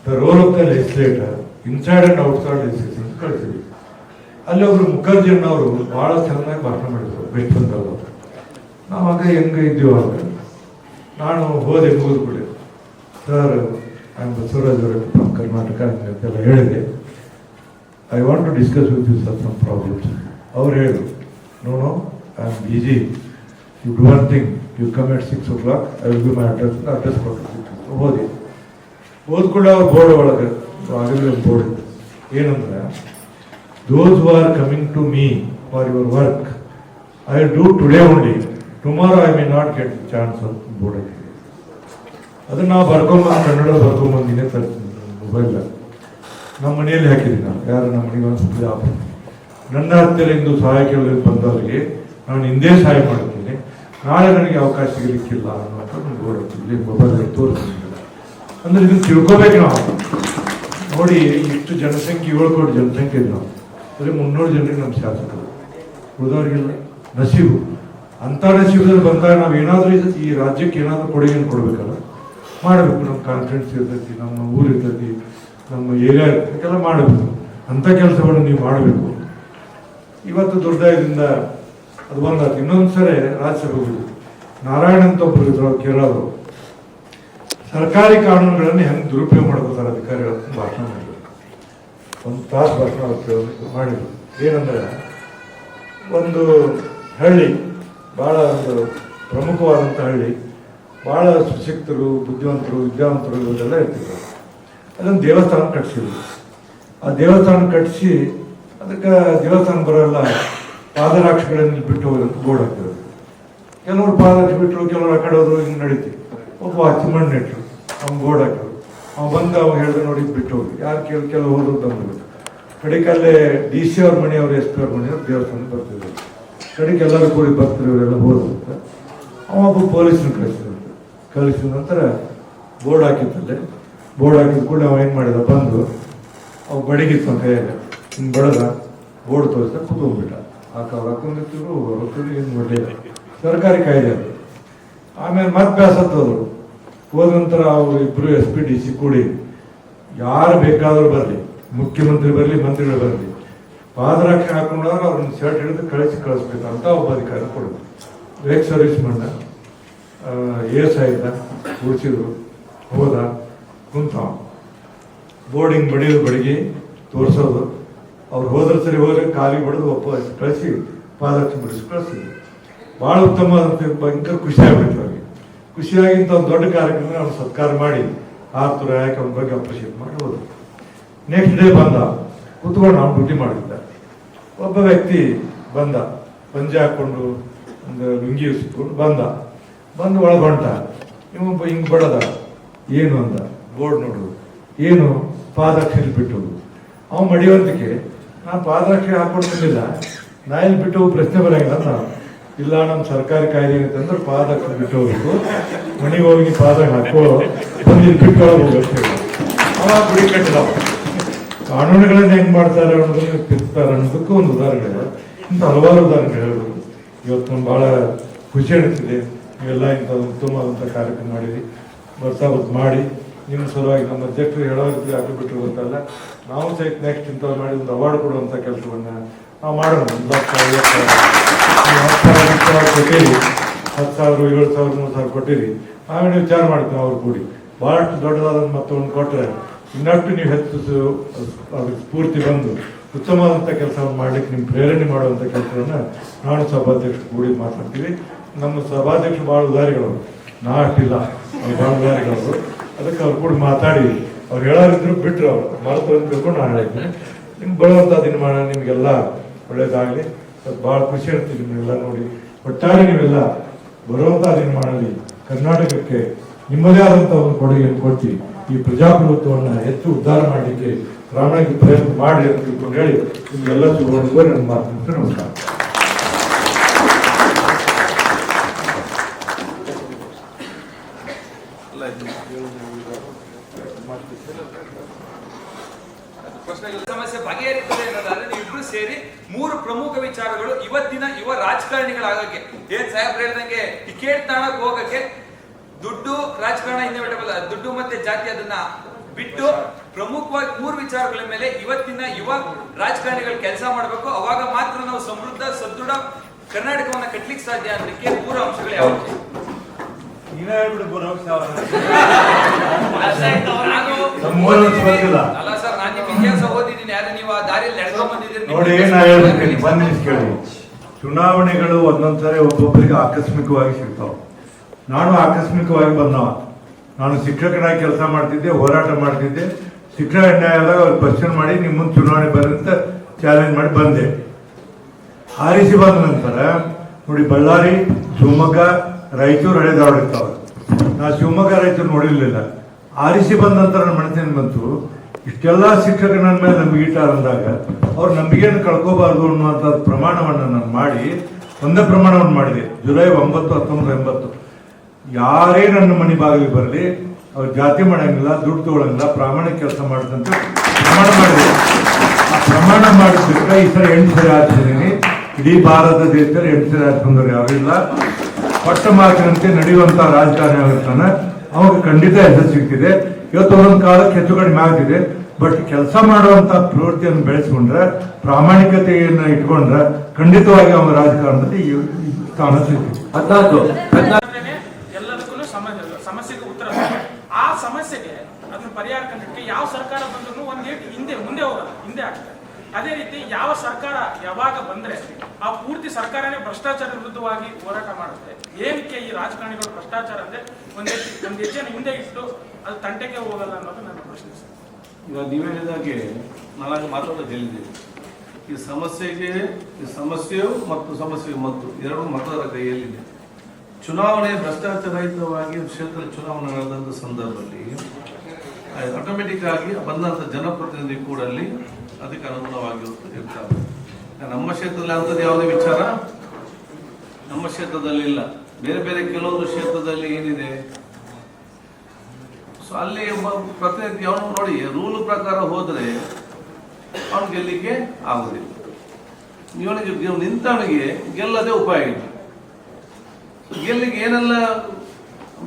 the role of the legislator inside and outside legislation ಕಳಿಸಿದ್ವಿ. ಅಲ್ಲಿ ಒಬ್ರು ಮುಖರ್ಜಿ ಅಣ್ಣವರು ಭಾಳ ಚೆನ್ನಾಗಿ ಭಾಷಣ ಮಾಡಿದ್ರು, ಬೆಸ್ಟ್ ಬಂದಾಗ ನಾವು ಆಗ ಹೆಂಗ ಇದ್ದೀವಿ ಆಗ ನಾನು ಹೋದೆ ಮುಗಿದ್ಬಿಟ್ಟೆ ಸರ್ ಐ ಬಸವರಾಜ್ ಅವರ ಕರ್ನಾಟಕ ಅಂತೆಲ್ಲ ಹೇಳಿದೆ. I want to discuss with you sir some problems ಅವ್ರು ಹೇಳಿದ್ರು no I am busy you do one thing you come at six o'clock I will be my address address ಕೊಟ್ಟು ಹೋದೆ ಓದ್ಕೊಳ್ಳೋ ಬೋರ್ಡ್ ಒಳಗೆ, ಆಗಲೇ ಒಂದು ಬೋರ್ಡ್ ಇತ್ತು ಏನಂದ್ರೆ those who are coming to me for your work I do today only tomorrow I may not get chance ಅಂತ ಬೋರ್ಡ್ ಐತಿ ಅದನ್ನ ನಾವು ಬರ್ಕೊಂಬಂದು ಕನ್ನಡ ಬರ್ಕೊಂಬಂದಿನೇ ತರ್ತೀನಿ ಮೊಬೈಲ್ ನಮ್ಮ ಮನೆಯಲ್ಲಿ ಹಾಕಿದ್ದೀನಿ ನಾನು. ಯಾರು ನಮ್ಮ ಮನೆಗೆ ಒಂದು ನನ್ನ ಹತ್ತಿರ ಇಂದು ಸಹಾಯ ಕೇಳಲಿಕ್ಕೆ ಬಂದವರಿಗೆ ನಾನು ಹಿಂದೆ ಸಹಾಯ ಮಾಡುತ್ತೇನೆ ನಾಳೆ ನನಗೆ ಅವಕಾಶ ಸಿಗಲಿಕ್ಕಿಲ್ಲ ಬೋರ್ಡ್ ಇಲ್ಲಿ ಮೊಬೈಲ್ ತೋರಿಸಿಲ್ಲ ಅಂದ್ರೆ ಇದನ್ನು ತಿಳ್ಕೊಬೇಕು ನಾವು. ನೋಡಿ, ಇಷ್ಟು ಜನಸಂಖ್ಯೆ, ಏಳು ಕೋಟಿ ಜನಸಂಖ್ಯೆ ಇದೆ ನಾವು. ಅಂದರೆ ಮುನ್ನೂರು ಜನರಿಗೆ ನಮ್ಮ ಶಾಸಕರು. ಉಳಿದವರಿಗೆಲ್ಲ ನಸೀಬು. ಅಂಥ ನಸೀಬದಲ್ಲಿ ಬಂದಾಗ ನಾವು ಏನಾದರೂ ಈ ರಾಜ್ಯಕ್ಕೆ ಏನಾದರೂ ಕೊಡುಗೆ ಕೊಡಬೇಕಲ್ಲ? ಮಾಡಬೇಕು. ನಮ್ಮ ಕಾನ್ಫಿಡೆನ್ಸ್ ಇರ್ತೈತಿ, ನಮ್ಮ ಊರು ಇರ್ತೈತಿ, ನಮ್ಮ ಏರಿಯಾ ಇರ್ತೈತೆಲ್ಲ ಮಾಡಬೇಕು. ಅಂಥ ಕೆಲಸವನ್ನು ನೀವು ಮಾಡಬೇಕು. ಇವತ್ತು ದುರ್ದಾಯದಿಂದ ಅದು ಬಂದಾತು ಇನ್ನೊಂದು ಸರಿ ರಾಜ್ಯಸಭೆ ಹೋಗಿದ್ವಿ ನಾರಾಯಣ ಅಂತ ಒಬ್ರು ಇದ್ರು ಸರ್ಕಾರಿ ಕಾನೂನುಗಳನ್ನು ಹೆಂಗೆ ದುರುಪಯೋಗ ಮಾಡ್ಕೋತಾರೆ ಅಧಿಕಾರಿಗಳು ಭಾಷಣ ಮಾಡಿದ್ರು. ಒಂದು ತಾಸು ಭಾಷಣ ಮಾಡಿದ್ರು. ಏನಂದ್ರೆ, ಒಂದು ಹಳ್ಳಿ ಭಾಳ ಒಂದು ಪ್ರಮುಖವಾದಂಥ ಹಳ್ಳಿ ಭಾಳ ಸುಶಿಕ್ತರು, ಬುದ್ಧಿವಂತರು, ವಿದ್ಯಾವಂತರು ಇವರೆಲ್ಲ ಇರ್ತಿದ್ರು. ಅದೊಂದು ದೇವಸ್ಥಾನ ಕಟ್ಸಿದ್ರು. ಆ ದೇವಸ್ಥಾನ ಕಟ್ಟಿಸಿ ಅದಕ್ಕೆ ದೇವಸ್ಥಾನ ಬರೋಲ್ಲ. ಪಾದರಾಕ್ಷಿಗಳನ್ನು ಬಿಟ್ಟು ಹೋಗೋದು ಬೋರ್ಡ್ ಹಾಕಿದ್ರು ಕೆಲವರು ಪಾದರಾಕ್ಷಿ ಬಿಟ್ಟರು ಕೆಲವರು ಆ ಕಡೆ ಹೋದ್ರು ಹಿಂಗೆ ನಡೀತಿ. ಒಬ್ಬ ಚಿಮ್ಮಣ್ಣ ಇಟ್ಟರು ಅವ್ನು ಬೋರ್ಡ್ ಹಾಕಿದ್ರು ಅವ್ನು ಬಂದು, ಅವ್ನು ಹೇಳಿದ್ರು ನೋಡಿ ಬಿಟ್ಟು ಹೋಗಿ. ಯಾರು ಕೇಳಿ, ಕೆಲವು ಹೋದ್ರು ಬಂದ್ರು ಕಡೆಕಲ್ಲೇ ಡಿ ಸಿ ಅವ್ರ ಮನೆಯವರು ಎಸ್ ಪಿ ಅವ್ರ ಮನೆಯವ್ರು ದೇವಸ್ಥಾನ ಬರ್ತಿದ್ರು. ಕಡೆಗೆ ಎಲ್ಲರೂ ಕೂಡಿ ಬರ್ತಾರೆ, ಇವರೆಲ್ಲ ಹೋದ್ರು ಅಂತ. ಅವ ಒಬ್ಬ ಪೊಲೀಸ್ನ ಕಳಿಸಿದ್ರು. ಕಳಿಸಿದ ನಂತರ ಬೋರ್ಡ್ ಹಾಕಿದ್ದಲ್ಲೇ. ಬೋರ್ಡ್ ಹಾಕಿದ ಕೂಡ ಅವ ಏನು ಮಾಡಿದ, ಬಂದು ಅವ್ ಬಡಿಗಿತ್ತು ಕೈಯಾಗ ಹಿಂಗೆ ಬಡದ, ಬೋರ್ಡ್ ತೋರಿಸ್ದ ಕೂತ್ಕೊಂಡ್ಬಿಟ್ಟ. ಆಕ ಅವ್ರು ಹಾಕೊಂಡಿರ್ತಿದ್ರು ರೊಕ್ಕರು ಏನು ಸರ್ಕಾರಿ ಕಾಯ್ದೆ ಅದು. ಆಮೇಲೆ ಮತ್ತೆ ಬೇಸತ್ತೋದ್ರು ಹೋದ ನಂತರ ಅವರು ಇಬ್ಬರು ಎಸ್ ಪಿ ಡಿ ಸಿ ಕೂಡಿ ಯಾರು ಬೇಕಾದರೂ ಬರಲಿ. ಮುಖ್ಯಮಂತ್ರಿ ಬರಲಿ, ಮಂತ್ರಿಗಳು ಬರಲಿ. ಪಾದರಕ್ಷೆ ಹಾಕೊಂಡಾಗ ಅವ್ರನ್ನ ಶರ್ಟ್ ಹಿಡಿದು ಕಳಿಸಿ ಕಳಿಸ್ಬೇಕಂತ ಒಬ್ಬ ಅಧಿಕಾರಿ ಕೊಡೋದು ರೇಕ್ ಸರ್ವಿಸ್ ಮಾಡ ಏರ್ಸ್ ಆಯ್ತ ಉಳಿಸಿದ್ರು. ಹೋದ? ಕುಂತ. ಬೋರ್ಡಿಂಗ್ ಬಡಿಯೋದು ಬಡಗಿ ತೋರಿಸೋದು. ಅವ್ರು ಹೋದ್ರೆ ಸರಿ ಹೋದ್ರೆ ಕಾಲಿಗೆ ಬಡಿದು ಒಪ್ಪ ಕಳಿಸಿ, ಪಾದರಕ್ಷೆ ಬಿಡಿಸಿ ಕಳಿಸಿ. ಭಾಳ ಉತ್ತಮ ಅಂತ ಭಯಂಕರ ಖುಷಿ ಅವ್ರಿಗೆ. ಇಂಥ ಒಂದು ದೊಡ್ಡ ಕಾರ್ಯಕ್ರಮ ಅವ್ನು ಸತ್ಕಾರ ಮಾಡಿ ಆರ್ತುರ ಯಾಕೆ ಅವ್ರ ಬಗ್ಗೆ ಅಪ್ರಿಷಿಯೇಟ್ ಮಾಡಿ ಹೋದ್ರು. ನೆಕ್ಸ್ಟ್ ಡೇ ಬಂದ, ಕುತ್ಕೊಂಡು ನಾವು ಡ್ಯೂಟಿ ಮಾಡಿದ್ದ. ಒಬ್ಬ ವ್ಯಕ್ತಿ ಬಂದ, ಪಂಜೆ ಹಾಕೊಂಡು ಒಂದು ಲುಂಗಿ ಉಸ್ಕೊಂಡು ಬಂದ. ಬಂದು ಒಳಗೆ ಹೊಂಟ. ಇವೊಬ್ಬ ಹಿಂಗ್ ಬಡದ. ಏನು ಅಂದ? ಬೋರ್ಡ್ ನೋಡು. ಏನು? ಪಾದರಕ್ಷೆ ಬಿಟ್ಟು ಅವ್ನು ಮಡಿಯುವಂತಕ್ಕೆ ನಾನು ಪಾದರಕ್ಷೆ ಹಾಕೊಂಡು ಬಂದಿಲ್ಲ ನಾ ಇಲ್ಲಿ ಬಿಟ್ಟು ಪ್ರಶ್ನೆ ಬರೋಂಗಿಲ್ಲ ಅಂತ. ಇಲ್ಲ ನಮ್ಮ ಸರ್ಕಾರಿ ಕಾಯ್ದೆ ಅಂತಂದ್ರೆ ಪಾದರಕ್ಷೆ ಬಿಟ್ಟು ಹೋಗ್ಬೇಕು. ಮನೆಗೆ ಹೋಗಿ ಪಾದ ಹಾಕೋ ಬಂದು ಇಲ್ಲಿ ಹೋಗ್ಬೇಕು ಅವಾಗ ಗುಡಿ ಕಾನೂನುಗಳನ್ನ ಹೆಂಗ್ ಮಾಡ್ತಾರೆ ಅನ್ನೋದನ್ನು ತಿರ್ತಾರೆ ಅನ್ನೋದಕ್ಕೂ ಒಂದು ಉದಾಹರಣೆ ಇದೆ. ಇಂಥ ಹಲವಾರು ಉದಾಹರಣೆ ಹೇಳ್ಬೋದು. ಇವತ್ತು ನಮ್ಗೆ ಭಾಳ ಖುಷಿ ಅನಿಸ್ತಿದೆ. ನೀವೆಲ್ಲ ಇಂಥ ಉತ್ತಮವಾದಂಥ ಕಾರ್ಯಕ್ರಮ ಮಾಡಿದ್ವಿ ಬರ್ತಾ ಬರ್ತಾ ಮಾಡಿ. ನಿಮ್ಮ ಸಲುವಾಗಿ ನಮ್ಮ ಅಧ್ಯಕ್ಷರು ಹೇಳೋ ರೀತಿ ಹಾಕಿ ಬಿಟ್ಟರು ಗೊತ್ತಲ್ಲ? ನಾವು ಸಹಿತ ನೆಕ್ಸ್ಟ್ ಇಂಥವ್ರು ಮಾಡಿ ಒಂದು ಅವಾರ್ಡ್ ಕೊಡುವಂಥ ಕೆಲಸವನ್ನು ನಾವು ಮಾಡೋಣ. ಒಂದು ಲಕ್ಷ, ಐವತ್ತು ಸಾವಿರ. ಕೊಟ್ಟಿರಿ. ಹತ್ತು ಸಾವಿರ, ಏಳು ಸಾವಿರ, ಮೂರು ಸಾವಿರ ಕೊಟ್ಟಿರಿ. ಆಮೇಲೆ ವಿಚಾರ ಮಾಡ್ತೀವಿ ಅವ್ರು ಕೂಡಿ. ಭಾಳಷ್ಟು ದೊಡ್ಡದಾದ ಮತ್ತೊಂದು ಕೊಟ್ಟರೆ ಇನ್ನಷ್ಟು ನೀವು ಹೆಚ್ಚು ಅದಕ್ಕೆ ಸ್ಫೂರ್ತಿ ಬಂದು ಉತ್ತಮವಾದಂಥ ಕೆಲಸವನ್ನು ಮಾಡ್ಲಿಕ್ಕೆ ನಿಮ್ಮ ಪ್ರೇರಣೆ ಮಾಡುವಂಥ ಕೆಲಸವನ್ನು ನಾನು ಸಭಾಧ್ಯಕ್ಷರು ಕೂಡಿ ಮಾತಾಡ್ತೀವಿ. ನಮ್ಮ ಸಭಾಧ್ಯಕ್ಷರು ಭಾಳ ಉದಾರಿಗಳು ನಾ ಅಷ್ಟಿಲ್ಲ. ಭಾಳ ಉದಾರಿಗಳು ಅದಕ್ಕೆ ಅವ್ರು ಕೂಡ ಮಾತಾಡಿ, ಅವ್ರು ಹೇಳೋರಿದ್ರು ಬಿಟ್ರು ಅವ್ರು. ಮಾಡ್ತು ಅಂತ ತಿಳ್ಕೊಂಡು ನಾನು ಹೇಳಿದ್ದೆ ನಿಮ್ಗೆ ಬರುವಂಥ ದಿನಮಾನ ನಿಮಗೆಲ್ಲ ಒಳ್ಳೇದಾಗಲಿ. ಅದು ಭಾಳ ಖುಷಿ ಇರ್ತೀವಿ ನಿಮ್ಮನ್ನೆಲ್ಲ ನೋಡಿ. ಒಟ್ಟಾರೆ ನೀವೆಲ್ಲ ಬರುವಂಥ ದಿನಮಾನದಲ್ಲಿ ಕರ್ನಾಟಕಕ್ಕೆ ನಿಮ್ಮದೇ ಆದಂಥ ಒಂದು ಕೊಡುಗೆಯನ್ನು ಕೊಟ್ಟು ಈ ಪ್ರಜಾಪ್ರಭುತ್ವವನ್ನು ಹೆಚ್ಚು ಉದ್ಧಾರ ಮಾಡಲಿಕ್ಕೆ ಪ್ರಾಮಾಣಿಕ ಪ್ರಯತ್ನ ಮಾಡಿ ಅಂತ ತಿಳ್ಕೊಂಡು ಹೇಳಿ ನಿಮಗೆಲ್ಲ ಶುಭವನ್ನು ನನ್ನ ಮಾತು. ನಮಸ್ಕಾರ ಸಮಸ್ಯೆ ಬಗೆಹರಿತದೆ ಅನ್ನೋದಾದ್ರೆ ನೀವಿಬ್ರು ಸೇರಿ ಮೂರು ಪ್ರಮುಖ ವಿಚಾರಗಳು ಇವತ್ತಿನ ಯುವ ರಾಜಕಾರಣಿಗಳಾಗಕ್ಕೆ ಏನ್ ಸಾಹೇಬ್ರು ಹೇಳ್ದಂಗೆ ಟಿಕೆಟ್ ತಾಣಕ್ ಹೋಗಕ್ಕೆ ದುಡ್ಡು ರಾಜಕಾರಣ ಇನ್ನೋವೇಟಬಲ್ ದುಡ್ಡು ಮತ್ತೆ ಜಾತಿ ಅದನ್ನ ಬಿಟ್ಟು ಪ್ರಮುಖವಾಗಿ ಮೂರು ವಿಚಾರಗಳ ಮೇಲೆ ಇವತ್ತಿನ ಯುವ ರಾಜಕಾರಣಿಗಳು ಕೆಲಸ ಮಾಡಬೇಕು. ಅವಾಗ ಮಾತ್ರ ನಾವು ಸಮೃದ್ಧ ಸದೃಢ ಕರ್ನಾಟಕವನ್ನ ಕಟ್ಲಿಕ್ಕೆ ಸಾಧ್ಯ ಅನ್ನೋದಕ್ಕೆ ಮೂರು ಅಂಶಗಳು ಯಾವುದು. ಅಲ್ಲ ಸರ್ ನಾನು ನಿಮ್ ಇತಿಹಾಸ ಓದಿದ್ದೀನಿ. ಯಾರು ನೀವು ಆ ದಾರಿಯಲ್ಲಿ ನಡ್ಕೊಂಡ್ ಬಂದಿದ್ದೀರಿ ನೋಡಿ ನಾ ಬಂದ್ ಕೇಳಿ. ಚುನಾವಣೆಗಳು ಒಂದೊಂದ್ಸರಿ ಒಬ್ಬೊಬ್ಬರಿಗೆ ಆಕಸ್ಮಿಕವಾಗಿ ಸಿಗ್ತಾವ. ನಾನು ಆಕಸ್ಮಿಕವಾಗಿ ಬಂದವ. ನಾನು ಶಿಕ್ಷಕನಾಗಿ ಕೆಲಸ ಮಾಡ್ತಿದ್ದೆ, ಹೋರಾಟ ಮಾಡ್ತಿದ್ದೆ. ಶಿಕ್ಷಣ ಅನ್ಯಾಯ ಆದಾಗ ಅವ್ರು ಕ್ವಶನ್ ಮಾಡಿ ನಿಮ್ಮ ಮುಂದೆ ಚುನಾವಣೆ ಬರಂತ ಚಾಲೆಂಜ್ ಮಾಡಿ ಬಂದೆ. ಆರಿಸಿ ಬಂದ ನಂತರ, ನೋಡಿ ಬಳ್ಳಾರಿ, ಶಿವಮೊಗ್ಗ ರಾಯಚೂರು ಇರ್ತಾವೆ ನಾ ಶಿವಮೊಗ್ಗ ರಾಯಚೂರು ನೋಡಿರ್ಲಿಲ್ಲ. ಆರಿಸಿ ಬಂದ ನಂತರ ನನ್ನ ಮನಸ್ಸಿನ ಬಂತು? ಇಷ್ಟೆಲ್ಲ ಶಿಕ್ಷಕರ ನನ್ನ ಮೇಲೆ ನಂಬಿಕೆ ಅಂದಾಗ ಅವ್ರು ನಂಬಿಕೆಯನ್ನು ಕಳ್ಕೋಬಾರ್ದು ಅನ್ನುವಂಥ ಪ್ರಮಾಣವನ್ನು ನಾನು ಮಾಡಿ, ಒಂದೇ ಪ್ರಮಾಣವನ್ನು ಮಾಡಿದೆ. ಜುಲೈ ಒಂಬತ್ತು ಹತ್ತೊಂಬತ್ತು ಎಂಬತ್ತು. ಯಾರೇ ನನ್ನ ಮನೆ ಬಾಗಿಲಿಗೆ ಬರಲಿ, ಅವ್ರು ಜಾತಿ ಮಾಡಂಗಿಲ್ಲ ದುಡ್ಡು ತಗೊಳಂಗಿಲ್ಲ ಪ್ರಾಮಾಣಿಕ ಕೆಲಸ ಮಾಡ್ತಂತ ಪ್ರಮಾಣ ಮಾಡಿದೆ ಆ ಪ್ರಮಾಣ ಮಾಡಿದ್ದಕ್ಕೆ ಈ ಸರಿ ಎಂಟು ಸರಿ ಆಚರಿಸಿದ್ದೀನಿ ಇಡೀ ಭಾರತ ದೇಶದಲ್ಲಿ ಎಂಟು ಸರಿ ಹಾಕೊಂಡ್ರು ಯಾರು ಇಲ್ಲ. ಪಟ್ಟ ಮಾರ್ಕಿನಂತೆ ನಡೆಯುವಂತ ರಾಜಕಾರಣಿ ಆಗಿರ್ತಾನೆ. ಅವಾಗ ಖಂಡಿತ ಹೆಸರು ಸಿಗ್ತಿದೆ. ಇವತ್ತು ಒಂದೊಂದು ಕಾಲಕ್ಕೆ ಹೆಚ್ಚು ಕಡಿಮೆ ಆಗ್ತಿದೆ. ಬಟ್ ಕೆಲಸ ಮಾಡುವಂತ ಪ್ರವೃತ್ತಿಯನ್ನು ಬೆಳೆಸ್ಕೊಂಡ್ರೆ, ಪ್ರಾಮಾಣಿಕತೆಯನ್ನ ಇಟ್ಕೊಂಡ್ರೆ, ಖಂಡಿತವಾಗಿ ಅವನ ರಾಜಕಾರಣದಲ್ಲಿ ಸ್ಥಾನ ಸಿಗ್ತದೆ ಹದಿನಾಲ್ಕು ಹದಿನಾಲ್ಕು ಅಂದ್ರೆ ಎಲ್ಲದಕ್ಕೂ ಸಮಸ್ಯೆ ಸಮಸ್ಯೆಗೆ ಉತ್ತರ ಆ ಸಮಸ್ಯೆಗೆ ಅದನ್ನ ಪರಿಹಾರ ಕಂಡಿದ್ದಕ್ಕೆ ಯಾವ ಸರ್ಕಾರ ಬಂದ್ರು ಒಂದ್ ಏಟ್ ಹಿಂದೆ ಮುಂದೆ ಹೋಗಲ್ಲ ಹಿಂದೆ ಆಗ್ತದೆ ಅದೇ ರೀತಿ ಯಾವ ಸರ್ಕಾರ ಯಾವಾಗ ಬಂದ್ರೆ ಆ ಪೂರ್ತಿ ಸರ್ಕಾರನೇ ಭ್ರಷ್ಟಾಚಾರ ವಿರುದ್ಧವಾಗಿ ಹೋರಾಟ ಮಾಡುತ್ತೆ. ಏನಕ್ಕೆ ಈ ರಾಜಕಾರಣಿಗಳು ಭ್ರಷ್ಟಾಚಾರ ಅಂದ್ರೆ ಒಂದ್ ಒಂದು ಹೆಜ್ಜೆನ ಹಿಂದೆ ಇಟ್ಟು ಅದು ತಂಟೆಗೆ ಹೋಗಲ್ಲ ಅನ್ನೋದು ನನ್ನ ಪ್ರಶ್ನೆ ಇವಾಗ ನೀವು ಹೇಳಿದಾಗೆ ನಾನಾಗ ಮಾತಾಡೋದು ಈ ಸಮಸ್ಯೆಗೆ, ಈ ಸಮಸ್ಯೆಯು ಮತ್ತು ಸಮಸ್ಯೆಗೆ ಮತ್ತು ಎರಡು ಮತದಾರರ ಕೈಯಲ್ಲಿದೆ. ಚುನಾವಣೆ ಭ್ರಷ್ಟಾಚಾರ ರಹಿತವಾಗಿ ಕ್ಷೇತ್ರ ಚುನಾವಣೆ ನಡೆದಂಥ ಸಂದರ್ಭದಲ್ಲಿ ಆಟೋಮೆಟಿಕ್ ಆಗಿ ಬಂದಂಥ ಜನಪ್ರತಿನಿಧಿ ಕೂಡ ಅಲ್ಲಿ ಅದಕ್ಕೆ ಅನುಗುಣವಾಗಿರುತ್ತದೆ ಇರ್ತಾರೆ ನಮ್ಮ ಕ್ಷೇತ್ರದಲ್ಲಿ ಅಂತದ್ದು ಯಾವುದೇ ವಿಚಾರ? ನಮ್ಮ ಕ್ಷೇತ್ರದಲ್ಲಿ ಇಲ್ಲ. ಬೇರೆ ಬೇರೆ ಕೆಲವೊಂದು ಕ್ಷೇತ್ರದಲ್ಲಿ ಏನಿದೆ? ಸೊ ಅಲ್ಲಿ ಪ್ರತಿನಿಧಿ ಅವನು ನೋಡಿ, ರೂಲ್ ಪ್ರಕಾರ ಹೋದ್ರೆ ಅವನು ಗೆಲ್ಲಿಕ್ಕೆ ಆಗುದಿಲ್ಲ ಇವನಿಗೆ ಇವ್ನು ನಿಂತವನಿಗೆ ಗೆಲ್ಲದೆ ಉಪಾಯ ಇಲ್ಲ. ಗೆಲ್ಲಿಗೆ ಏನೆಲ್ಲ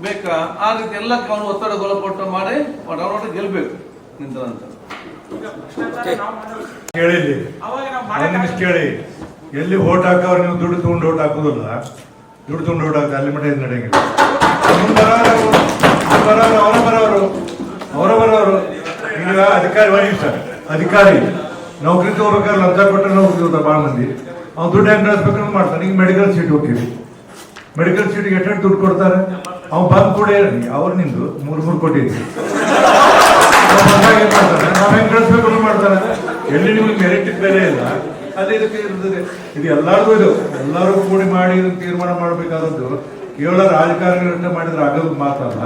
ಬೇಕಾ? ಆ ರೀತಿ ಎಲ್ಲ ಅವನು ಒತ್ತಡಗೊಳಪಟ್ಟು ಮಾಡಿ ಅವನೊಟ್ಟು ಗೆಲ್ಬೇಕು ನಿಂತ ನಂತರ. ಕೇಳಿಲ್ಲಿ. ಕೇಳಿ. ಎಲ್ಲಿ ಓಟ್ ಹಾಕೋರು ನೀವು ದುಡ್ಡು ತಗೊಂಡು ಓಟ್ ಹಾಕೋದಿಲ್ಲ ದುಡ್ಡು ತಗೊಂಡು ಓಟ್ ಹಾಕ ಅಲ್ಲಿ ಮಟ್ಟ ಇದು ನಡೆಯಂಗಿಲ್ಲ. ಬರೋರು ಅವ್ರು, ಬರೋರು ಬರೋರು. ಈಗ ಅಧಿಕಾರಿ ಒಂದು ಸರ್ ಅಧಿಕಾರಿ. ನೌಕರಿ ತಗೋಬೇಕಾದ್ರೆ ಲಂಚ ಕೊಟ್ಟರೆ ನೌಕರಿ ತಗೋತಾರೆ ಭಾಳ ಮಂದಿ. ಅವ್ನು ದುಡ್ಡು ಹೆಂಗ್ ನಡೆಸ್ಬೇಕಂತ ಮಾಡ್ತಾನೆ ಈಗ ಮೆಡಿಕಲ್ ಸೀಟ್ ಹೋಗ್ತೀವಿ. ಮೆಡಿಕಲ್ ಸೀಟ್ಗೆ ಎಷ್ಟು ದುಡ್ಡು ಕೊಡ್ತಾರೆ. ಅವ್ನು ಬಂದು ಕೂಡ ಅವ್ರು ನಿಂದು ಮೂರು ಮೂರು ಕೊಟ್ಟಿದ್ವಿ ನಾವ್ ಹೆಂಗ್ ಕಳಿಸ್ಬೇಕು ಮಾಡ್ತಾರೆ ಎಲ್ಲಿ ನಿಮಗೆ ಮೆರಿಟ್ ಬೇರೆ ಇಲ್ಲ ಅಲ್ಲಿ ಇದಕ್ಕೆ ಇರ್ತದೆ ಇದು ಎಲ್ಲಾರ್ಗೂ ಇದು ಎಲ್ಲರೂ ಕೂಡಿ ಮಾಡಿ ತೀರ್ಮಾನ ಮಾಡಬೇಕಾದದ್ದು ಕೇವಲ ರಾಜಕಾರಣಿಗಳನ್ನ ಮಾಡಿದ್ರೆ ಆಗೋದು ಮಾತಲ್ಲ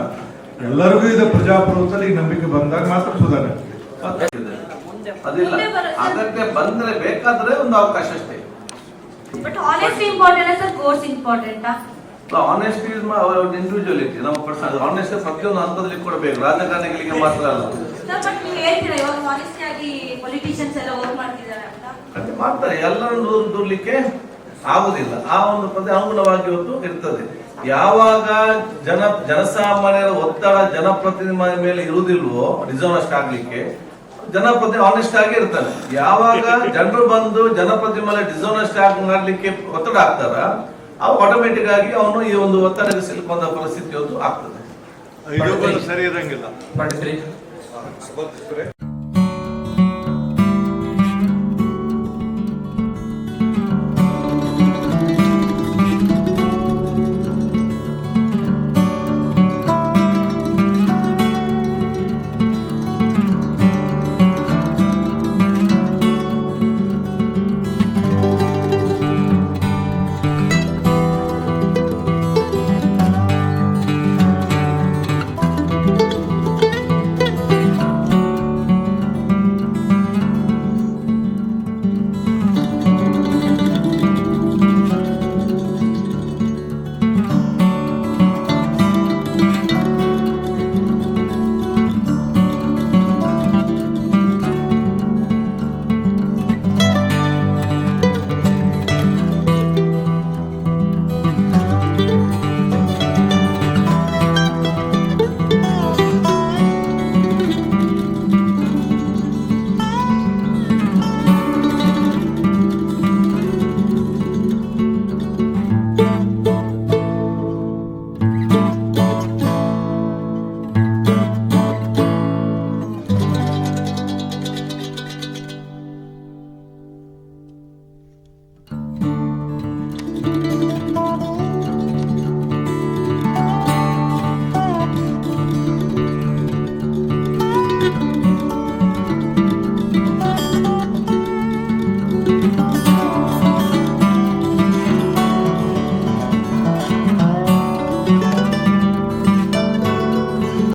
ಎಲ್ಲರಿಗೂ ಇದು ಪ್ರಜಾಪ್ರಭುತ್ವದಲ್ಲಿ ಈ ನಂಬಿಕೆ ಬಂದಾಗ ಮಾತ್ರ ಸುಧಾರಣೆ ಅದಿಲ್ಲ ಅದಕ್ಕೆ ಬಂದ್ರೆ ಬೇಕಾದ್ರೆ ಒಂದು ಅವಕಾಶ ಅಷ್ಟೇ. But important sir course important honest is individuality ನಮ್ಮ ಪರ್ಸನ್ ಆನೆಸ್ಟ್ ಪ್ರತಿಯೊಂದು ಹಂತದಲ್ಲಿ ಕೊಡಬೇಕು. ರಾಜಕಾರಣಿಗಳಿಗೆ ಮಾತ್ರ ಅಲ್ಲ. ಮಾಡ್ತಾರೆ. ಎಲ್ಲರನ್ನು ದೂರ ದೂರ್ಲಿಕ್ಕೆ ಆಗುದಿಲ್ಲ. ಆ ಒಂದು ಪದ ಅನುಗುಣವಾಗಿ ಒಂದು ಇರ್ತದೆ. ಯಾವಾಗ ಜನ ಜನಸಾಮಾನ್ಯರ ಒತ್ತಡ ಜನಪ್ರತಿನಿಧಿ ಮೇಲೆ ಇರುವುದಿಲ್ವೋ ಡಿಸಾನೆಸ್ಟ್ ಆಗ್ಲಿಕ್ಕೆ ಜನಪ್ರತಿ ಆನೆಸ್ಟ್ ಆಗಿ ಇರ್ತಾರೆ. ಯಾವಾಗ ಜನರು ಬಂದು ಜನಪ್ರತಿ ಮೇಲೆ ಡಿಸೋನೆಸ್ಟ್ ಆಗಿ ಮಾಡ್ಲಿಕ್ಕೆ ಒತ್ತಡ ಆಗ್ತಾರ ಆಗಿ ಅವನು ಈ ಒಂದು ಒತ್ತಡಕ್ಕೆ ಸಿಲುಕೊಂಡ ಪರಿಸ್ಥಿತಿ ಒಂದು ಆಗ್ತದೆ. ಸರಿ ಇರಂಗಿಲ್ಲ.